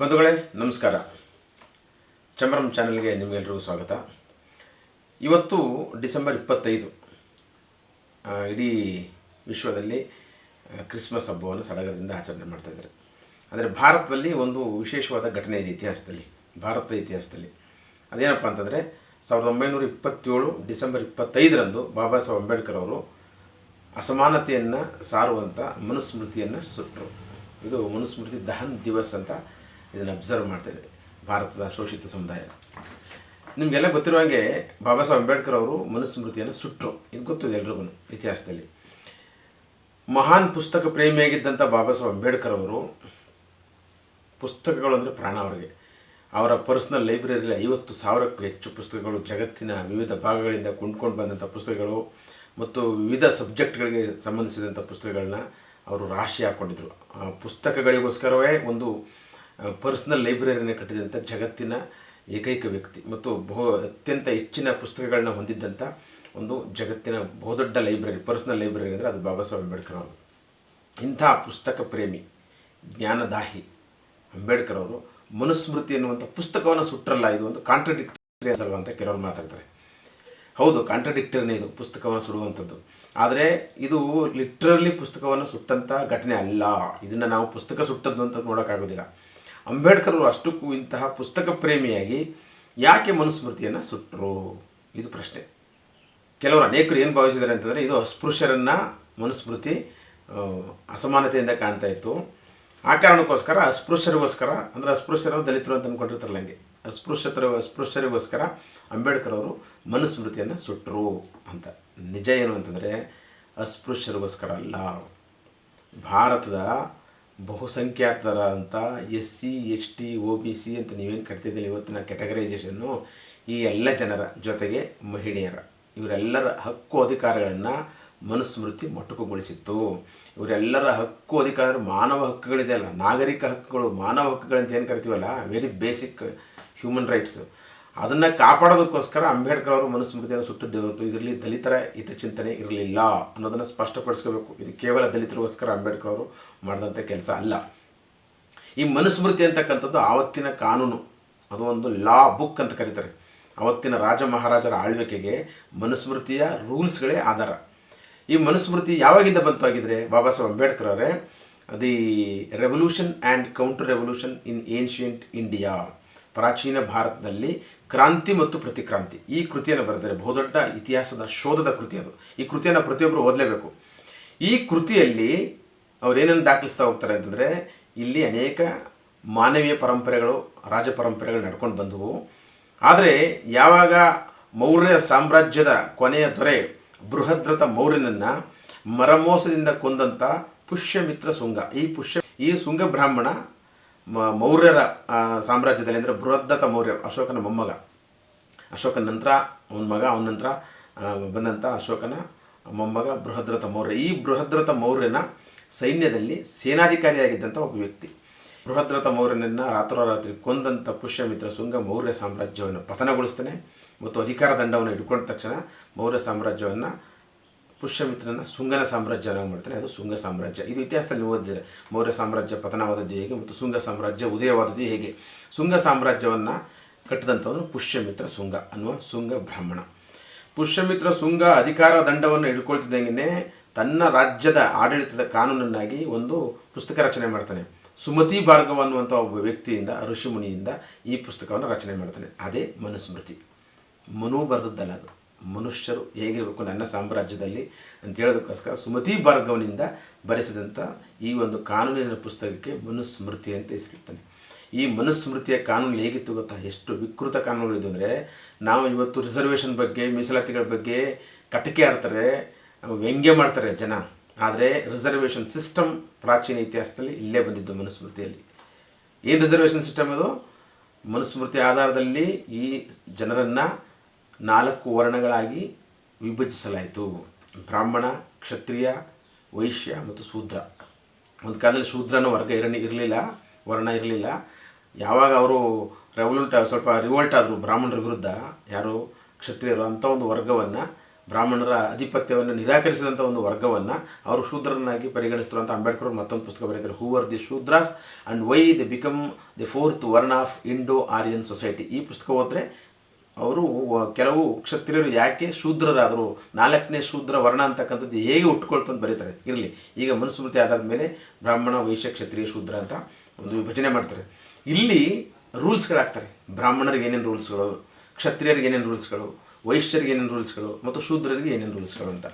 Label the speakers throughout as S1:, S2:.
S1: ಬಂಧುಗಳೇ, ನಮಸ್ಕಾರ. ಚಂಬರಂ ಚಾನಲ್ಗೆ ನಿಮಗೆಲ್ಲರಿಗೂ ಸ್ವಾಗತ. ಇವತ್ತು ಡಿಸೆಂಬರ್ ಇಪ್ಪತ್ತೈದು ಇಡೀ ವಿಶ್ವದಲ್ಲಿ ಕ್ರಿಸ್ಮಸ್ ಹಬ್ಬವನ್ನು ಸಡಗರದಿಂದ ಆಚರಣೆ ಮಾಡ್ತಾಯಿದ್ದಾರೆ ಅಂದರೆ ಭಾರತದಲ್ಲಿ ಒಂದು ವಿಶೇಷವಾದ ಘಟನೆ ಇದೆ ಇತಿಹಾಸದಲ್ಲಿ ಭಾರತದ ಇತಿಹಾಸದಲ್ಲಿ. ಅದೇನಪ್ಪ ಅಂತಂದರೆ, ಸಾವಿರದ ಒಂಬೈನೂರ ಇಪ್ಪತ್ತೇಳು ಡಿಸೆಂಬರ್ ಇಪ್ಪತ್ತೈದರಂದು ಬಾಬಾ ಸಾಹೇಬ್ ಅಂಬೇಡ್ಕರ್ ಅವರು ಅಸಮಾನತೆಯನ್ನು ಸಾರುವಂಥ ಮನುಸ್ಮೃತಿಯನ್ನು ಸುಟ್ಟರು ಇದು ಮನುಸ್ಮೃತಿ ದಹನ್ ದಿವಸ್ ಅಂತ ಇದನ್ನು ಅಬ್ಸರ್ವ್ ಮಾಡ್ತಾಯಿದೆ ಭಾರತದ ಶೋಷಿತ ಸಮುದಾಯ. ನಿಮಗೆಲ್ಲ ಗೊತ್ತಿರೋ ಹಾಗೆ ಬಾಬಾ ಸಾಹೇಬ್ ಅಂಬೇಡ್ಕರ್ ಅವರು ಮನುಸ್ಮೃತಿಯನ್ನು ಸುಟ್ಟರು ಇದು ಗೊತ್ತಿದೆ ಎಲ್ರಿಗೂ ಇತಿಹಾಸದಲ್ಲಿ. ಮಹಾನ್ ಪುಸ್ತಕ ಪ್ರೇಮಿಯಾಗಿದ್ದಂಥ ಬಾಬಾ ಸಾಹೇಬ್ ಅಂಬೇಡ್ಕರ್ ಅವರು ಪುಸ್ತಕಗಳು ಅಂದರೆ ಪ್ರಾಣ ಅವರಿಗೆ. ಅವರ ಪರ್ಸ್ನಲ್ ಲೈಬ್ರರಿಯಲ್ಲಿ ಐವತ್ತು ಸಾವಿರಕ್ಕೂ ಹೆಚ್ಚು ಪುಸ್ತಕಗಳು ಜಗತ್ತಿನ ವಿವಿಧ ಭಾಗಗಳಿಂದ ಕೊಂಡ್ಕೊಂಡು ಬಂದಂಥ ಪುಸ್ತಕಗಳು ಮತ್ತು ವಿವಿಧ ಸಬ್ಜೆಕ್ಟ್ಗಳಿಗೆ ಸಂಬಂಧಿಸಿದಂಥ ಪುಸ್ತಕಗಳನ್ನ ಅವರು ರಾಶಿ ಹಾಕ್ಕೊಂಡಿದ್ರು ಆ ಪುಸ್ತಕಗಳಿಗೋಸ್ಕರವೇ ಒಂದು ಪರ್ಸ್ನಲ್ ಲೈಬ್ರರಿಯನ್ನು ಕಟ್ಟಿದಂಥ ಜಗತ್ತಿನ ಏಕೈಕ ವ್ಯಕ್ತಿ ಮತ್ತು ಬಹು ಅತ್ಯಂತ ಹೆಚ್ಚಿನ ಪುಸ್ತಕಗಳನ್ನ ಹೊಂದಿದ್ದಂಥ ಒಂದು ಜಗತ್ತಿನ ಬಹುದೊಡ್ಡ ಲೈಬ್ರರಿ, ಪರ್ಸ್ನಲ್ ಲೈಬ್ರರಿ ಅಂದರೆ ಅದು ಬಾಬಾ ಸಾಹೇಬ್ ಅಂಬೇಡ್ಕರ್ ಅವರು ಇಂಥ ಪುಸ್ತಕ ಪ್ರೇಮಿ, ಜ್ಞಾನದಾಹಿ ಅಂಬೇಡ್ಕರ್ ಅವರು ಮನುಸ್ಮೃತಿ ಎನ್ನುವಂಥ ಪುಸ್ತಕವನ್ನು ಸುಟ್ಟರಲ್ಲ ಇದು ಒಂದು ಕಾಂಟ್ರಡಿಕ್ಟರಿ ಅಲ್ವಾ ಅಂತ ಕೆಲವರು ಮಾತಾಡ್ತಾರೆ. ಹೌದು ಕಾಂಟ್ರಡಿಕ್ಟರಿನೇ ಇದು, ಪುಸ್ತಕವನ್ನು ಸುಡುವಂಥದ್ದು. ಆದರೆ ಇದು ಲಿಟ್ರಲಿ ಪುಸ್ತಕವನ್ನು ಸುಟ್ಟಂಥ ಘಟನೆ ಅಲ್ಲ. ಇದನ್ನು ನಾವು ಪುಸ್ತಕ ಸುಟ್ಟದ್ದು ಅಂತ ನೋಡೋಕ್ಕಾಗೋದಿಲ್ಲ. ಅಂಬೇಡ್ಕರ್ ಅವರು ಅಷ್ಟಕ್ಕೂ ಇಂತಹ ಪುಸ್ತಕ ಪ್ರೇಮಿಯಾಗಿ ಯಾಕೆ ಮನುಸ್ಮೃತಿಯನ್ನು ಸುಟ್ಟರು ಇದು ಪ್ರಶ್ನೆ. ಕೆಲವರು ಅನೇಕರು ಏನು ಭಾವಿಸಿದ್ದಾರೆ ಅಂತಂದರೆ, ಇದು ಅಸ್ಪೃಶ್ಯರನ್ನು ಮನುಸ್ಮೃತಿ ಅಸಮಾನತೆಯಿಂದ ಕಾಣ್ತಾ ಇತ್ತು. ಆ ಕಾರಣಕ್ಕೋಸ್ಕರ ಅಸ್ಪೃಶ್ಯರಿಗೋಸ್ಕರ, ಅಂದರೆ ಅಸ್ಪೃಶ್ಯರು ದಲಿತರು ಅಂತ ಅಂದ್ಕೊಂಡಿರ್ತಾರಲ್ಲ ಹಂಗೆ. ಅಸ್ಪೃಶ್ಯತರ, ಅಸ್ಪೃಶ್ಯರಿಗೋಸ್ಕರ ಅಂಬೇಡ್ಕರ್ ಅವರು ಮನುಸ್ಮೃತಿಯನ್ನು ಸುಟ್ಟರು ಅಂತ. ನಿಜ ಏನು ಅಂತಂದರೆ, ಅಸ್ಪೃಶ್ಯರಿಗೋಸ್ಕರ ಅಲ್ಲ. ಭಾರತದ ಬಹುಸಂಖ್ಯಾತರ ಅಂತ S C, S T O B, C ಅಂತ ನೀವೇನು ಕಟ್ತಿದ್ದೀರಿ ಇವತ್ತಿನ ಕೆಟಗರೈಸೇಷನ್ನು ಈ ಎಲ್ಲ ಜನರ ಜೊತೆಗೆ ಮಹಿಳೆಯರ. ಇವರೆಲ್ಲರ ಹಕ್ಕು ಅಧಿಕಾರಗಳನ್ನು ಮನುಸ್ಮೃತಿ ಮೊಟಕುಗೊಳಿಸಿತ್ತು. ಇವರೆಲ್ಲರ ಹಕ್ಕು ಅಧಿಕಾರ ಮಾನವ ಹಕ್ಕುಗಳಿದೆ ಅಲ್ಲ, ನಾಗರಿಕ ಹಕ್ಕುಗಳು ಮಾನವ ಹಕ್ಕುಗಳಂತ ಏನು ಕರಿತೀವಲ್ಲ ವೆರಿ ಬೇಸಿಕ್ ಹ್ಯೂಮನ್ ರೈಟ್ಸ್ ಅದನ್ನು ಕಾಪಾಡೋದಕ್ಕೋಸ್ಕರ ಅಂಬೇಡ್ಕರ್ ಅವರು ಮನುಸ್ಮೃತಿಯನ್ನು ಸುಟ್ಟಿದ್ದೇವತ್ತು ಇದರಲ್ಲಿ ದಲಿತರ ಹಿತಚಿಂತನೆ ಇರಲಿಲ್ಲ ಅನ್ನೋದನ್ನು ಸ್ಪಷ್ಟಪಡಿಸ್ಕೋಬೇಕು. ಇದು ಕೇವಲ ದಲಿತರಿಗೋಸ್ಕರ ಅಂಬೇಡ್ಕರ್ ಅವರು ಮಾಡಿದಂಥ ಕೆಲಸ ಅಲ್ಲ. ಈ ಮನುಸ್ಮೃತಿ ಅಂತಕ್ಕಂಥದ್ದು ಆವತ್ತಿನ ಕಾನೂನು. ಅದು ಒಂದು ಲಾ ಬುಕ್ ಅಂತ ಕರೀತಾರೆ. ಅವತ್ತಿನ ರಾಜ ಮಹಾರಾಜರ ಆಳ್ವಿಕೆಗೆ ಮನುಸ್ಮೃತಿಯ ರೂಲ್ಸ್ಗಳೇ ಆಧಾರ. ಈ ಮನುಸ್ಮೃತಿ ಯಾವಾಗಿಂದ ಬಂತು ಆಗಿದ್ರೆ ಬಾಬಾ ಸಾಹೇಬ್ ಅಂಬೇಡ್ಕರ್ ಅವರೇ? The revolution and counter revolution in ancient India ಪ್ರಾಚೀನ ಭಾರತದಲ್ಲಿ ಕ್ರಾಂತಿ ಮತ್ತು ಪ್ರತಿಕ್ರಾಂತಿ. ಈ ಕೃತಿಯನ್ನು ಬರೆದರೆ ಬಹುದೊಡ್ಡ ಇತಿಹಾಸದ ಶೋಧದ ಕೃತಿ ಅದು. ಈ ಕೃತಿಯನ್ನು ಪ್ರತಿಯೊಬ್ಬರು ಓದಲೇಬೇಕು. ಈ ಕೃತಿಯಲ್ಲಿ ಅವರೇನೇನು ಏನನ್ನು ದಾಖಲಿಸ್ತಾ ಹೋಗ್ತಾರೆ ಅಂತಂದರೆ, ಇಲ್ಲಿ ಅನೇಕ ಮಾನವೀಯ ಪರಂಪರೆಗಳು, ರಾಜ ಪರಂಪರೆಗಳು ನಡ್ಕೊಂಡು ಬಂದವು. ಆದರೆ, ಯಾವಾಗ ಮೌರ್ಯ ಸಾಮ್ರಾಜ್ಯದ ಕೊನೆಯ ದೊರೆ ಬೃಹದ್ರಥ ಮೌರ್ಯನನ್ನು ಮರಮೋಸದಿಂದ ಕೊಂದಂಥ ಪುಷ್ಯಮಿತ್ರ ಶುಂಗ, ಈ ಪುಷ್ಯ, ಈ ಶುಂಗ ಬ್ರಾಹ್ಮಣ ಮೌರ್ಯರ ಸಾಮ್ರಾಜ್ಯದಲ್ಲಿ ಅಂದರೆ ಬೃಹದ್ರಥ ಮೌರ್ಯ ಅಶೋಕನ ಮೊಮ್ಮಗ. ಅಶೋಕನ ನಂತರ ಅವನ ಮಗ, ಅವನ ನಂತರ ಬಂದಂಥ ಅಶೋಕನ ಮೊಮ್ಮಗ, ಬೃಹದ್ರಥ ಮೌರ್ಯ. ಈ ಬೃಹದ್ರಥ ಮೌರ್ಯನ ಸೈನ್ಯದಲ್ಲಿ ಸೇನಾಧಿಕಾರಿಯಾಗಿದ್ದಂಥ ಒಬ್ಬ ವ್ಯಕ್ತಿ. ಬೃಹದ್ರಥ ಮೌರ್ಯನನ್ನು ರಾತ್ರೋರಾತ್ರಿ ಕೊಂದಂಥ ಪುಷ್ಯಮಿತ್ರ ಶುಂಗ ಮೌರ್ಯ ಸಾಮ್ರಾಜ್ಯವನ್ನು ಪತನಗೊಳಿಸ್ತಾನೆ. ಮತ್ತು ಅಧಿಕಾರ ದಂಡವನ್ನು ಹಿಡ್ಕೊಂಡ ತಕ್ಷಣ ಮೌರ್ಯ ಸಾಮ್ರಾಜ್ಯವನ್ನು ಪುಷ್ಯಮಿತ್ರನ ಶುಂಗನ ಸಾಮ್ರಾಜ್ಯವನ್ನು ಮಾಡ್ತಾನೆ ಅದು ಶುಂಗ ಸಾಮ್ರಾಜ್ಯ. ಇದು ಇತಿಹಾಸದಲ್ಲಿ ಓದಿದರೆ ಮೌರ್ಯ ಸಾಮ್ರಾಜ್ಯ, ಪತನವಾದದ್ದು ಹೇಗೆ ಮತ್ತು ಶುಂಗ ಸಾಮ್ರಾಜ್ಯ, ಉದಯವಾದದ್ದು ಹೇಗೆ? ಶುಂಗ ಸಾಮ್ರಾಜ್ಯವನ್ನು ಕಟ್ಟಿದಂಥವನು ಪುಷ್ಯಮಿತ್ರ ಶುಂಗ ಅನ್ನುವ ಶುಂಗ ಬ್ರಾಹ್ಮಣ. ಪುಷ್ಯಮಿತ್ರ ಶುಂಗ ಅಧಿಕಾರ ದಂಡವನ್ನು ಹಿಡ್ಕೊಳ್ತಿದ್ದಂಗೆ ತನ್ನ ರಾಜ್ಯದ ಆಡಳಿತದ ಕಾನೂನನ್ನಾಗಿ ಒಂದು ಪುಸ್ತಕ ರಚನೆ ಮಾಡ್ತಾನೆ. ಸುಮತಿ ಭಾರ್ಗವ ಅನ್ನುವಂಥ ಒಬ್ಬ ವ್ಯಕ್ತಿಯಿಂದ, ಋಷಿಮುನಿಯಿಂದ ಈ ಪುಸ್ತಕವನ್ನು ರಚನೆ ಮಾಡ್ತಾನೆ. ಅದೇ ಮನುಸ್ಮೃತಿ. ಮನು ಬರೆದದ್ದಲ್ಲ ಅದು. ಮನುಷ್ಯರು ಹೇಗಿರಬೇಕು ನನ್ನ ಸಾಮ್ರಾಜ್ಯದಲ್ಲಿ ಅಂತ ಹೇಳೋದಕ್ಕೋಸ್ಕರ ಸುಮತಿ ಭಾರ್ಗವನಿಂದ ಬರೆಸಿದಂಥ ಈ ಒಂದು ಕಾನೂನಿನ ಪುಸ್ತಕಕ್ಕೆ ಮನುಸ್ಮೃತಿ ಅಂತ ಹೆಸರಿರ್ತಾನೆ ಈ ಮನುಸ್ಮೃತಿಯ ಕಾನೂನು ಹೇಗಿತ್ತು ಗೊತ್ತಾ? ಎಷ್ಟು ವಿಕೃತ ಕಾನೂನುಗಳಿದ್ದು ಅಂದರೆ ನಾವು ಇವತ್ತು ರಿಸರ್ವೇಷನ್ ಬಗ್ಗೆ, ಮೀಸಲಾತಿಗಳ ಬಗ್ಗೆ ಕಟಕೆ ಆಡ್ತಾರೆ, ವ್ಯಂಗ್ಯ ಮಾಡ್ತಾರೆ ಜನ. ಆದರೆ ರಿಸರ್ವೇಷನ್ ಸಿಸ್ಟಮ್ ಪ್ರಾಚೀನ ಇತಿಹಾಸದಲ್ಲಿ ಇಲ್ಲೇ ಬಂದಿದ್ದು ಮನುಸ್ಮೃತಿಯಲ್ಲಿ. ಏನು ರಿಸರ್ವೇಷನ್ ಸಿಸ್ಟಮ್ ಅದು? ಮನುಸ್ಮೃತಿ ಆಧಾರದಲ್ಲಿ ಈ ಜನರನ್ನು ನಾಲ್ಕು ವರ್ಣಗಳಾಗಿ ವಿಭಜಿಸಲಾಯಿತು. ಬ್ರಾಹ್ಮಣ, ಕ್ಷತ್ರಿಯ, ವೈಶ್ಯ ಮತ್ತು ಶೂದ್ರ. ಒಂದು ಕಾಲದಲ್ಲಿ ಶೂದ್ರನ ವರ್ಗ ಇರಲಿ, ಇರಲಿಲ್ಲ, ವರ್ಣ ಇರಲಿಲ್ಲ. ಯಾವಾಗ ಅವರು ರೆವಲ್ಯೂಟ್ ಸ್ವಲ್ಪ ರಿವೋಲ್ಟ್ ಆದರು ಬ್ರಾಹ್ಮಣರ ವಿರುದ್ಧ, ಯಾರು? ಕ್ಷತ್ರಿಯರು. ಅಂಥ ಒಂದು ವರ್ಗವನ್ನು, ಬ್ರಾಹ್ಮಣರ ಆಧಿಪತ್ಯವನ್ನು ನಿರಾಕರಿಸಿದಂಥ ಒಂದು ವರ್ಗವನ್ನು ಅವರು ಶೂದ್ರನಾಗಿ ಪರಿಗಣಿಸಿದ್ರು ಅಂತ ಅಂಬೇಡ್ಕರ್ ಅವರು ಮತ್ತೊಂದು ಪುಸ್ತಕ ಬರೀತಾರೆ who are the Shudras and why they become the fourth varna of Indo Aryan society ಈ ಪುಸ್ತಕ ಓದಿದ್ರೆ ಅವರು ಕೆಲವು ಕ್ಷತ್ರಿಯರು ಯಾಕೆ ಶೂದ್ರರಾದರು? ನಾಲ್ಕನೇ ಶೂದ್ರ ವರ್ಣ ಅಂತಕ್ಕಂಥದ್ದು ಹೇಗೆ ಹುಟ್ಟುಕೊಳ್ತು ಅಂತ ಬರೀತಾರೆ. ಇರಲಿ, ಈಗ ಮನುಸ್ಮೃತಿ ಆಧಾರದ ಮೇಲೆ ಬ್ರಾಹ್ಮಣ, ವೈಶ್ಯ, ಕ್ಷತ್ರಿಯ, ಶೂದ್ರ ಅಂತ ಒಂದು ವಿಭಜನೆ ಮಾಡ್ತಾರೆ. ಇಲ್ಲಿ ರೂಲ್ಸ್ಗಳಾಗ್ತಾರೆ. ಬ್ರಾಹ್ಮಣರಿಗೆ ಏನೇನು ರೂಲ್ಸ್ಗಳು, ಕ್ಷತ್ರಿಯರಿಗೆ ಏನೇನು ರೂಲ್ಸ್ಗಳು, ವೈಶ್ಯರಿಗೆ ಏನೇನು ರೂಲ್ಸ್ಗಳು ಮತ್ತು ಶೂದ್ರರಿಗೆ ಏನೇನು ರೂಲ್ಸ್ಗಳು ಅಂತ.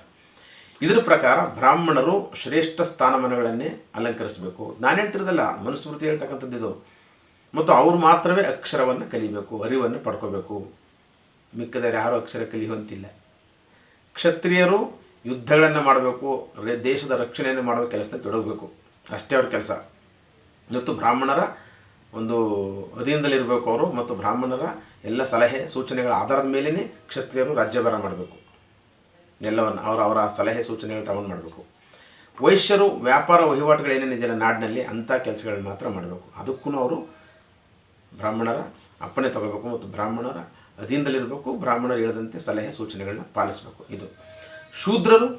S1: ಇದರ ಪ್ರಕಾರ ಬ್ರಾಹ್ಮಣರು ಶ್ರೇಷ್ಠ ಸ್ಥಾನಮಾನಗಳನ್ನೇ ಅಲಂಕರಿಸಬೇಕು. ನಾನು ಹೇಳ್ತಿರೋದಲ್ಲ, ಮನುಸ್ಮೃತಿ ಹೇಳ್ತಕ್ಕಂಥದ್ದು ಇದು. ಮತ್ತು ಅವರು ಮಾತ್ರವೇ ಅಕ್ಷರವನ್ನು ಕಲಿಬೇಕು, ಅರಿವನ್ನು ಪಡ್ಕೋಬೇಕು. ಮಿಕ್ಕದರೆ ಯಾರೂ ಅಕ್ಷರ ಕಲಿಯುವಂತಿಲ್ಲ. ಕ್ಷತ್ರಿಯರು ಯುದ್ಧಗಳನ್ನು ಮಾಡಬೇಕು ದೇಶದ ರಕ್ಷಣೆಯನ್ನು ಮಾಡುವ ಕೆಲಸದಲ್ಲಿ ತೊಡಗಬೇಕು. ಅಷ್ಟೇ ಅವ್ರ ಕೆಲಸ. ಮತ್ತು ಬ್ರಾಹ್ಮಣರ ಒಂದು ಅಧೀನದಲ್ಲಿರಬೇಕು ಅವರು ಮತ್ತು ಬ್ರಾಹ್ಮಣರ ಎಲ್ಲ ಸಲಹೆ, ಸೂಚನೆಗಳ ಆಧಾರದ ಮೇಲೇ ಕ್ಷತ್ರಿಯರು ರಾಜ್ಯಭಾರ ಮಾಡಬೇಕು. ಎಲ್ಲವನ್ನು ಅವರ ಅವರ ಸಲಹೆ, ಸೂಚನೆಗಳು ತಗೊಂಡು ಮಾಡಬೇಕು. ವೈಶ್ಯರು ವ್ಯಾಪಾರ ವಹಿವಾಟುಗಳು ಏನೇನಿದೆಯಲ್ಲ ನಾಡಿನಲ್ಲಿ ಅಂಥ ಕೆಲಸಗಳನ್ನ ಮಾತ್ರ ಮಾಡಬೇಕು. ಅದಕ್ಕೂ ಅವರು ಬ್ರಾಹ್ಮಣರ ಅಪ್ಪಣೆ ತಗೋಬೇಕು ಮತ್ತು ಬ್ರಾಹ್ಮಣರ ಅಧೀನದಲ್ಲಿರಬೇಕು, ಬ್ರಾಹ್ಮಣರು ಹೇಳಿದಂತೆ ಸಲಹೆ ಸೂಚನೆಗಳನ್ನ ಪಾಲಿಸಬೇಕು. ಇದು ಶೂದ್ರರು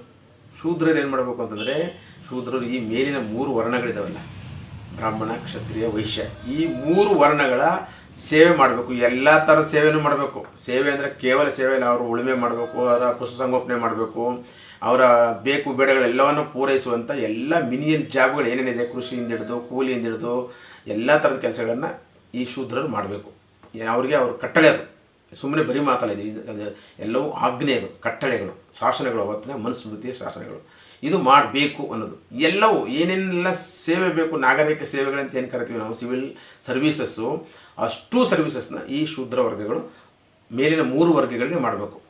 S1: ಶೂದ್ರರು ಏನು ಮಾಡಬೇಕು ಅಂತಂದರೆ, ಶೂದ್ರರು ಈ ಮೇಲಿನ ಮೂರು ವರ್ಣಗಳಿದಾವಲ್ಲ, ಬ್ರಾಹ್ಮಣ, ಕ್ಷತ್ರಿಯ, ವೈಶ್ಯ, ಈ ಮೂರು ವರ್ಣಗಳ ಸೇವೆ ಮಾಡಬೇಕು. ಎಲ್ಲ ಥರದ ಸೇವೆಯೂ ಮಾಡಬೇಕು. ಸೇವೆ ಅಂದರೆ ಕೇವಲ ಸೇವೆ ಅಲ್ಲ, ಅವರು ಉಳುಮೆ ಮಾಡಬೇಕು, ಅವರ ಪಶುಸಂಗೋಪನೆ ಮಾಡಬೇಕು, ಅವರ ಬೇಕು ಬೇಡಗಳೆಲ್ಲವನ್ನು ಪೂರೈಸುವಂಥ ಎಲ್ಲ ಮಿನಿಯಲ್ ಜಾಬ್ಗಳು ಏನೇನಿದೆ, ಕೃಷಿಯಿಂದ ಹಿಡಿದು, ಕೂಲಿಯಿಂದ ಹಿಡಿದು, ಎಲ್ಲ ಥರದ ಕೆಲಸಗಳನ್ನು ಈ ಶೂದ್ರರು ಮಾಡಬೇಕು. ಅವ್ರಿಗೆ ಅವ್ರ ಕಟ್ಟಳೆ ಅದು. ಸುಮ್ಮನೆ ಬರೀ ಮಾತಲ್ಲ ಇದು ಎಲ್ಲವೂ ಆಜ್ಞೆಗಳು ಕಟ್ಟಳೆಗಳು, ಶಾಸನಗಳು ಅವತ್ತಿನ ಮನುಸ್ಮೃತಿಯ ಶಾಸನಗಳು. ಇದು ಮಾಡಬೇಕು ಅನ್ನೋದು. ಎಲ್ಲವೂ ಏನೇನೆಲ್ಲ ಸೇವೆ ಬೇಕು, ನಾಗರಿಕ ಸೇವೆಗಳಂತ ಏನು ಕರಿತೀವಿ ನಾವು, ಸಿವಿಲ್ ಸರ್ವೀಸಸ್ಸು, ಅಷ್ಟು ಸರ್ವೀಸಸ್ನ ಈ ಶೂದ್ರ ವರ್ಗಗಳು ಮೇಲಿನ ಮೂರು ವರ್ಗಗಳಿಗೆ ಮಾಡಬೇಕು.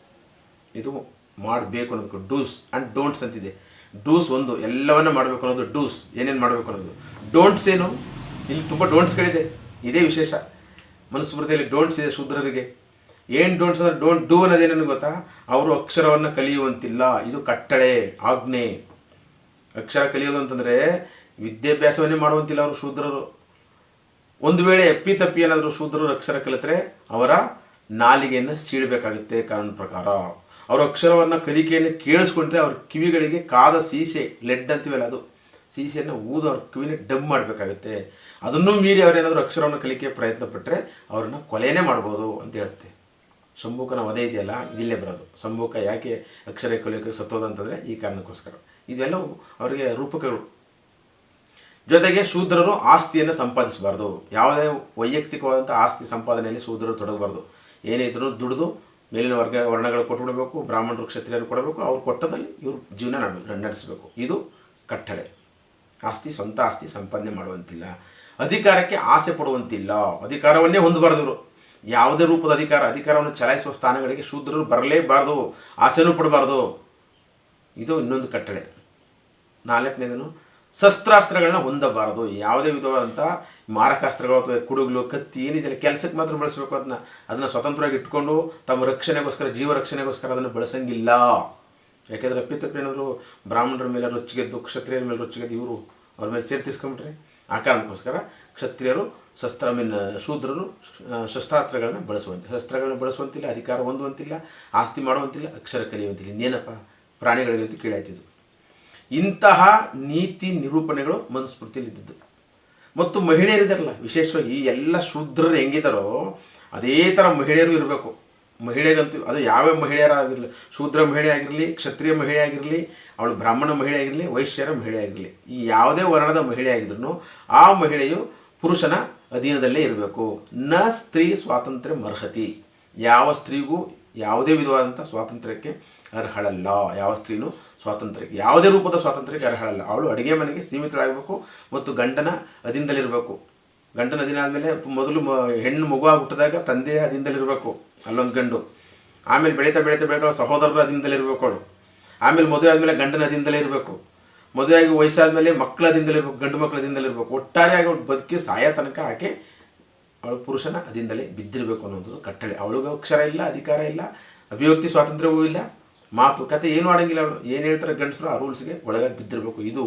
S1: ಇದು ಮಾಡಬೇಕು ಅನ್ನೋದಕ್ಕೆ ಡೂಸ್ ಆ್ಯಂಡ್ ಡೋಂಟ್ಸ್ ಅಂತಿದೆ. ಡೂಸ್ ಒಂದು, ಎಲ್ಲವನ್ನ ಮಾಡಬೇಕು ಅನ್ನೋದು ಡೂಸ್. ಏನೇನು ಮಾಡಬೇಕು ಅನ್ನೋದು? ಡೋಂಟ್ಸ್ ಏನು? ಇಲ್ಲಿ ತುಂಬ ಡೋಂಟ್ಸ್ಗಳಿದೆ. ಇದೇ ವಿಶೇಷ. ಮನುಸ್ಮೃತಿಯಲ್ಲಿ ಡೋಂಟ್ಸ್ ಇದೆ ಶೂದ್ರರಿಗೆ. ಏನು ಡೋಂಟ್ಸ್ ಅಂದರೆ ಡೋಂಟ್ ಡೂ ಅನ್ನೋದೇನೇನು ಗೊತ್ತಾ? ಅವರು ಅಕ್ಷರವನ್ನು ಕಲಿಯುವಂತಿಲ್ಲ. ಇದು ಕಟ್ಟಳೆ, ಆಜ್ಞೆ. ಅಕ್ಷರ ಕಲಿಯೋದು ಅಂತಂದರೆ ವಿದ್ಯಾಭ್ಯಾಸವನ್ನೇ ಮಾಡುವಂತಿಲ್ಲ ಅವರು ಶೂದ್ರರು. ಒಂದು ವೇಳೆ ಎಪ್ಪಿ ತಪ್ಪಿ ಏನಾದರೂ ಶೂದ್ರರು ಅಕ್ಷರ ಕಲಿತರೆ ಅವರ ನಾಲಿಗೆಯನ್ನು ಸೀಳಬೇಕಾಗುತ್ತೆ ಕಾನೂನು ಪ್ರಕಾರ. ಅವರ ಅಕ್ಷರವನ್ನು ಕಲಿಕೆಯನ್ನು ಕೇಳಿಸ್ಕೊಂಡ್ರೆ ಅವ್ರ ಕಿವಿಗಳಿಗೆ ಕಾದ ಸೀಸೆ, ಲೆಡ್ ಅಂತೀವಲ್ಲ ಅದು, ಸೀಸೆಯನ್ನು ಊದು ಅವ್ರ ಕಿವಿನ ಡಬ್ ಮಾಡಬೇಕಾಗುತ್ತೆ. ಅದನ್ನೂ ಮೀರಿ ಅವರೇನಾದರೂ ಅಕ್ಷರವನ್ನು ಕಲಿಕೆ ಪ್ರಯತ್ನ ಪಟ್ಟರೆ ಅವರನ್ನು ಕೊಲೆಯೇ ಮಾಡ್ಬೋದು ಅಂತ ಹೇಳುತ್ತೆ ಶಂಭುಕನ ವಧೆ ಇದೆಯಲ್ಲ, ಇದಿಲ್ಲೇ ಬರೋದು. ಶಂಭುಕ ಯಾಕೆ ಅಕ್ಷರ ಕಲಿಯೋಕೆ ಸತ್ತೋದಂತಂದರೆ ಈ ಕಾರಣಕ್ಕೋಸ್ಕರ. ಇದೆಲ್ಲವೂ ಅವರಿಗೆ ರೂಪಕಗಳು. ಜೊತೆಗೆ ಶೂದ್ರರು ಆಸ್ತಿಯನ್ನು ಸಂಪಾದಿಸಬಾರ್ದು. ಯಾವುದೇ ವೈಯಕ್ತಿಕವಾದಂಥ ಆಸ್ತಿ ಸಂಪಾದನೆಯಲ್ಲಿ ಶೂದ್ರರು ತೊಡಗಬಾರ್ದು. ಏನೇ ಇದ್ರೂ ದುಡಿದು ಮೇಲಿನ ವರ್ಗ ವರ್ಣಗಳು ಕೊಟ್ಟುಬಿಡಬೇಕು, ಬ್ರಾಹ್ಮಣರು ಕ್ಷತ್ರಿಯರು ಕೊಡಬೇಕು, ಅವ್ರು ಕೊಟ್ಟದಲ್ಲಿ ಇವರು ಜೀವನ ನಡ ನಡೆಸಬೇಕು. ಇದು ಕಟ್ಟಳೆ. ಆಸ್ತಿ, ಸ್ವಂತ ಆಸ್ತಿ ಸಂಪಾದನೆ ಮಾಡುವಂತಿಲ್ಲ. ಅಧಿಕಾರಕ್ಕೆ ಆಸೆ ಪಡುವಂತಿಲ್ಲ. ಅಧಿಕಾರವನ್ನೇ ಹೊಂದಬಾರ್ದು ಯಾವುದೇ ರೂಪದ ಅಧಿಕಾರ, ಅಧಿಕಾರವನ್ನು ಚಲಾಯಿಸುವ ಸ್ಥಾನಗಳಿಗೆ ಶೂದ್ರರು ಬರಲೇಬಾರ್ದು ಆಸೆನೂ ಪಡಬಾರ್ದು. ಇದು ಇನ್ನೊಂದು ಕಟ್ಟಳೆ. ನಾಲ್ಕನೇದನು, ಶಸ್ತ್ರಾಸ್ತ್ರಗಳನ್ನ ಹೊಂದಬಾರದು. ಯಾವುದೇ ವಿಧವಾದಂಥ ಮಾರಕಾಸ್ತ್ರಗಳು ಅಥವಾ ಕುಡುಗಲು, ಕತ್ತಿ ಏನಿದೆ ಕೆಲಸಕ್ಕೆ ಮಾತ್ರ ಬಳಸಬೇಕು ಅದನ್ನ, ಅದನ್ನು ಸ್ವತಂತ್ರವಾಗಿ ಇಟ್ಕೊಂಡು ತಮ್ಮ ರಕ್ಷಣೆಗೋಸ್ಕರ, ಜೀವ ರಕ್ಷಣೆಗೋಸ್ಕರ ಅದನ್ನು ಬಳಸಂಗಿಲ್ಲ. ಯಾಕೆಂದರೆ ಅಪ್ಪಿತಪ್ಪಿ ಏನಾದರೂ ಬ್ರಾಹ್ಮಣರ ಮೇಲೆ ರೊಚ್ಚಿಗೆದ್ದು, ಕ್ಷತ್ರಿಯರ ಮೇಲೆ ರೊಚ್ಚಿಗೆದ್ದು ಇವರು ಅವ್ರ ಮೇಲೆ ಸೇರಿ ತೀರ್ಸ್ಕೊಂಬಿಟ್ರೆ ಆ ಕಾರಣಕ್ಕೋಸ್ಕರ ಕ್ಷತ್ರಿಯರು ಶಸ್ತ್ರ ಮೀನ್ ಶೂದ್ರರು ಶಸ್ತ್ರಾಸ್ತ್ರಗಳನ್ನ ಬಳಸುವಂತೆ. ಶಸ್ತ್ರಗಳನ್ನ ಬಳಸುವಂತಿಲ್ಲ, ಅಧಿಕಾರ ಹೊಂದುವಂತಿಲ್ಲ, ಆಸ್ತಿ ಮಾಡುವಂತಿಲ್ಲ, ಅಕ್ಷರ ಕಲಿಯುವಂತಿಲ್ಲ. ಇನ್ನೇನಪ್ಪ? ಪ್ರಾಣಿಗಳಿಗಂತೂ ಕೀಳಾಯ್ತಿದ್ದು ಇಂತಹ ನೀತಿ ನಿರೂಪಣೆಗಳು ಮನುಸ್ಮೃತಿಯಲ್ಲಿ ಇದ್ದದ್ದು ಮತ್ತು ಮಹಿಳೆಯರಿದಾರಲ್ಲ, ವಿಶೇಷವಾಗಿ ಎಲ್ಲ ಶೂದ್ರರು ಹೆಂಗಿದಾರೋ, ಅದೇ ಥರ ಮಹಿಳೆಯರು ಇರಬೇಕು. ಮಹಿಳೆಗಂತೂ ಅದು ಯಾವ ಮಹಿಳೆಯರಾಗಿರಲಿ, ಶೂದ್ರ ಮಹಿಳೆ ಆಗಿರಲಿ ಕ್ಷತ್ರಿಯ ಮಹಿಳೆ ಆಗಿರಲಿ ಅವಳು ಬ್ರಾಹ್ಮಣ ಮಹಿಳೆ ಆಗಿರಲಿ ವೈಶ್ಯರ ಮಹಿಳೆ ಆಗಿರಲಿ ಈ ಯಾವುದೇ ವರ್ಣದ ಮಹಿಳೆ ಆಗಿದ್ರು ಆ ಮಹಿಳೆಯು ಪುರುಷನ ಅಧೀನದಲ್ಲೇ ಇರಬೇಕು. ನ ಸ್ತ್ರೀ ಸ್ವಾತಂತ್ರ್ಯ ಮರ್ಹತಿ. ಯಾವ ಸ್ತ್ರೀಗೂ ಯಾವುದೇ ವಿಧವಾದಂಥ ಸ್ವಾತಂತ್ರ್ಯಕ್ಕೆ ಅರ್ಹಳಲ್ಲ. ಯಾವ ಸ್ತ್ರೀನೂ ಸ್ವಾತಂತ್ರ್ಯಕ್ಕೆ, ಯಾವುದೇ ರೂಪದ ಸ್ವಾತಂತ್ರ್ಯಕ್ಕೆ ಅರ್ಹಳಲ್ಲ. ಅವಳು ಅಡುಗೆ ಮನೆಗೆ ಸೀಮಿತರಾಗಬೇಕು ಮತ್ತು ಗಂಡನ ಅಧೀನದಲ್ಲಿರಬೇಕು. ಗಂಡನ ದಿನ ಆದಮೇಲೆ ಮೊದಲು ಹೆಣ್ಣು ಮಗು ಹುಟ್ಟಿದಾಗ ತಂದೆಯ ಅಧೀನದಲ್ಲಿರಬೇಕು ಅಲ್ಲೊಂದು ಗಂಡು. ಆಮೇಲೆ ಬೆಳೀತಾ ಬೆಳೀತಾ ಬೆಳೀತಾ ಸಹೋದರರ ಅಧೀನದಲ್ಲಿರಬೇಕು ಅವಳು. ಆಮೇಲೆ ಮದುವೆ ಆದಮೇಲೆ ಗಂಡನ ಅಧೀನದಲ್ಲೇ ಇರಬೇಕು ಮದುವೆಯಾಗಿ ವಯಸ್ಸಾದಮೇಲೆ ಮಕ್ಕಳ ಅಧೀನದಲ್ಲಿರ್ಬೇಕು ಗಂಡು ಮಕ್ಕಳ ಅಧೀನದಲ್ಲಿರ್ಬೇಕು ಒಟ್ಟಾರೆಯಾಗಿ ಅವಳು ಬದುಕಿ ಸಾಯ ತನಕ ಆಕೆ ಅವಳು ಪುರುಷನ ಅದಿಂದಲೇ ಬಿದ್ದಿರಬೇಕು ಅನ್ನೋದು ಕಟ್ಟಳೆ. ಅವಳಿಗೂ ಅಕ್ಷರ ಇಲ್ಲ, ಅಧಿಕಾರ ಇಲ್ಲ, ಅಭಿವ್ಯಕ್ತಿ ಸ್ವಾತಂತ್ರ್ಯವೂ ಇಲ್ಲ. ಮಾತು ಕತೆ ಏನು ಆಡಂಗಿಲ್ಲ ಅವಳು. ಏನು ಹೇಳ್ತಾರೆ ಗಂಡಸರು? ಆ ರೂಲ್ಸ್ಗೆ ಒಳಗಾಗಿ ಬಿದ್ದಿರಬೇಕು. ಇದು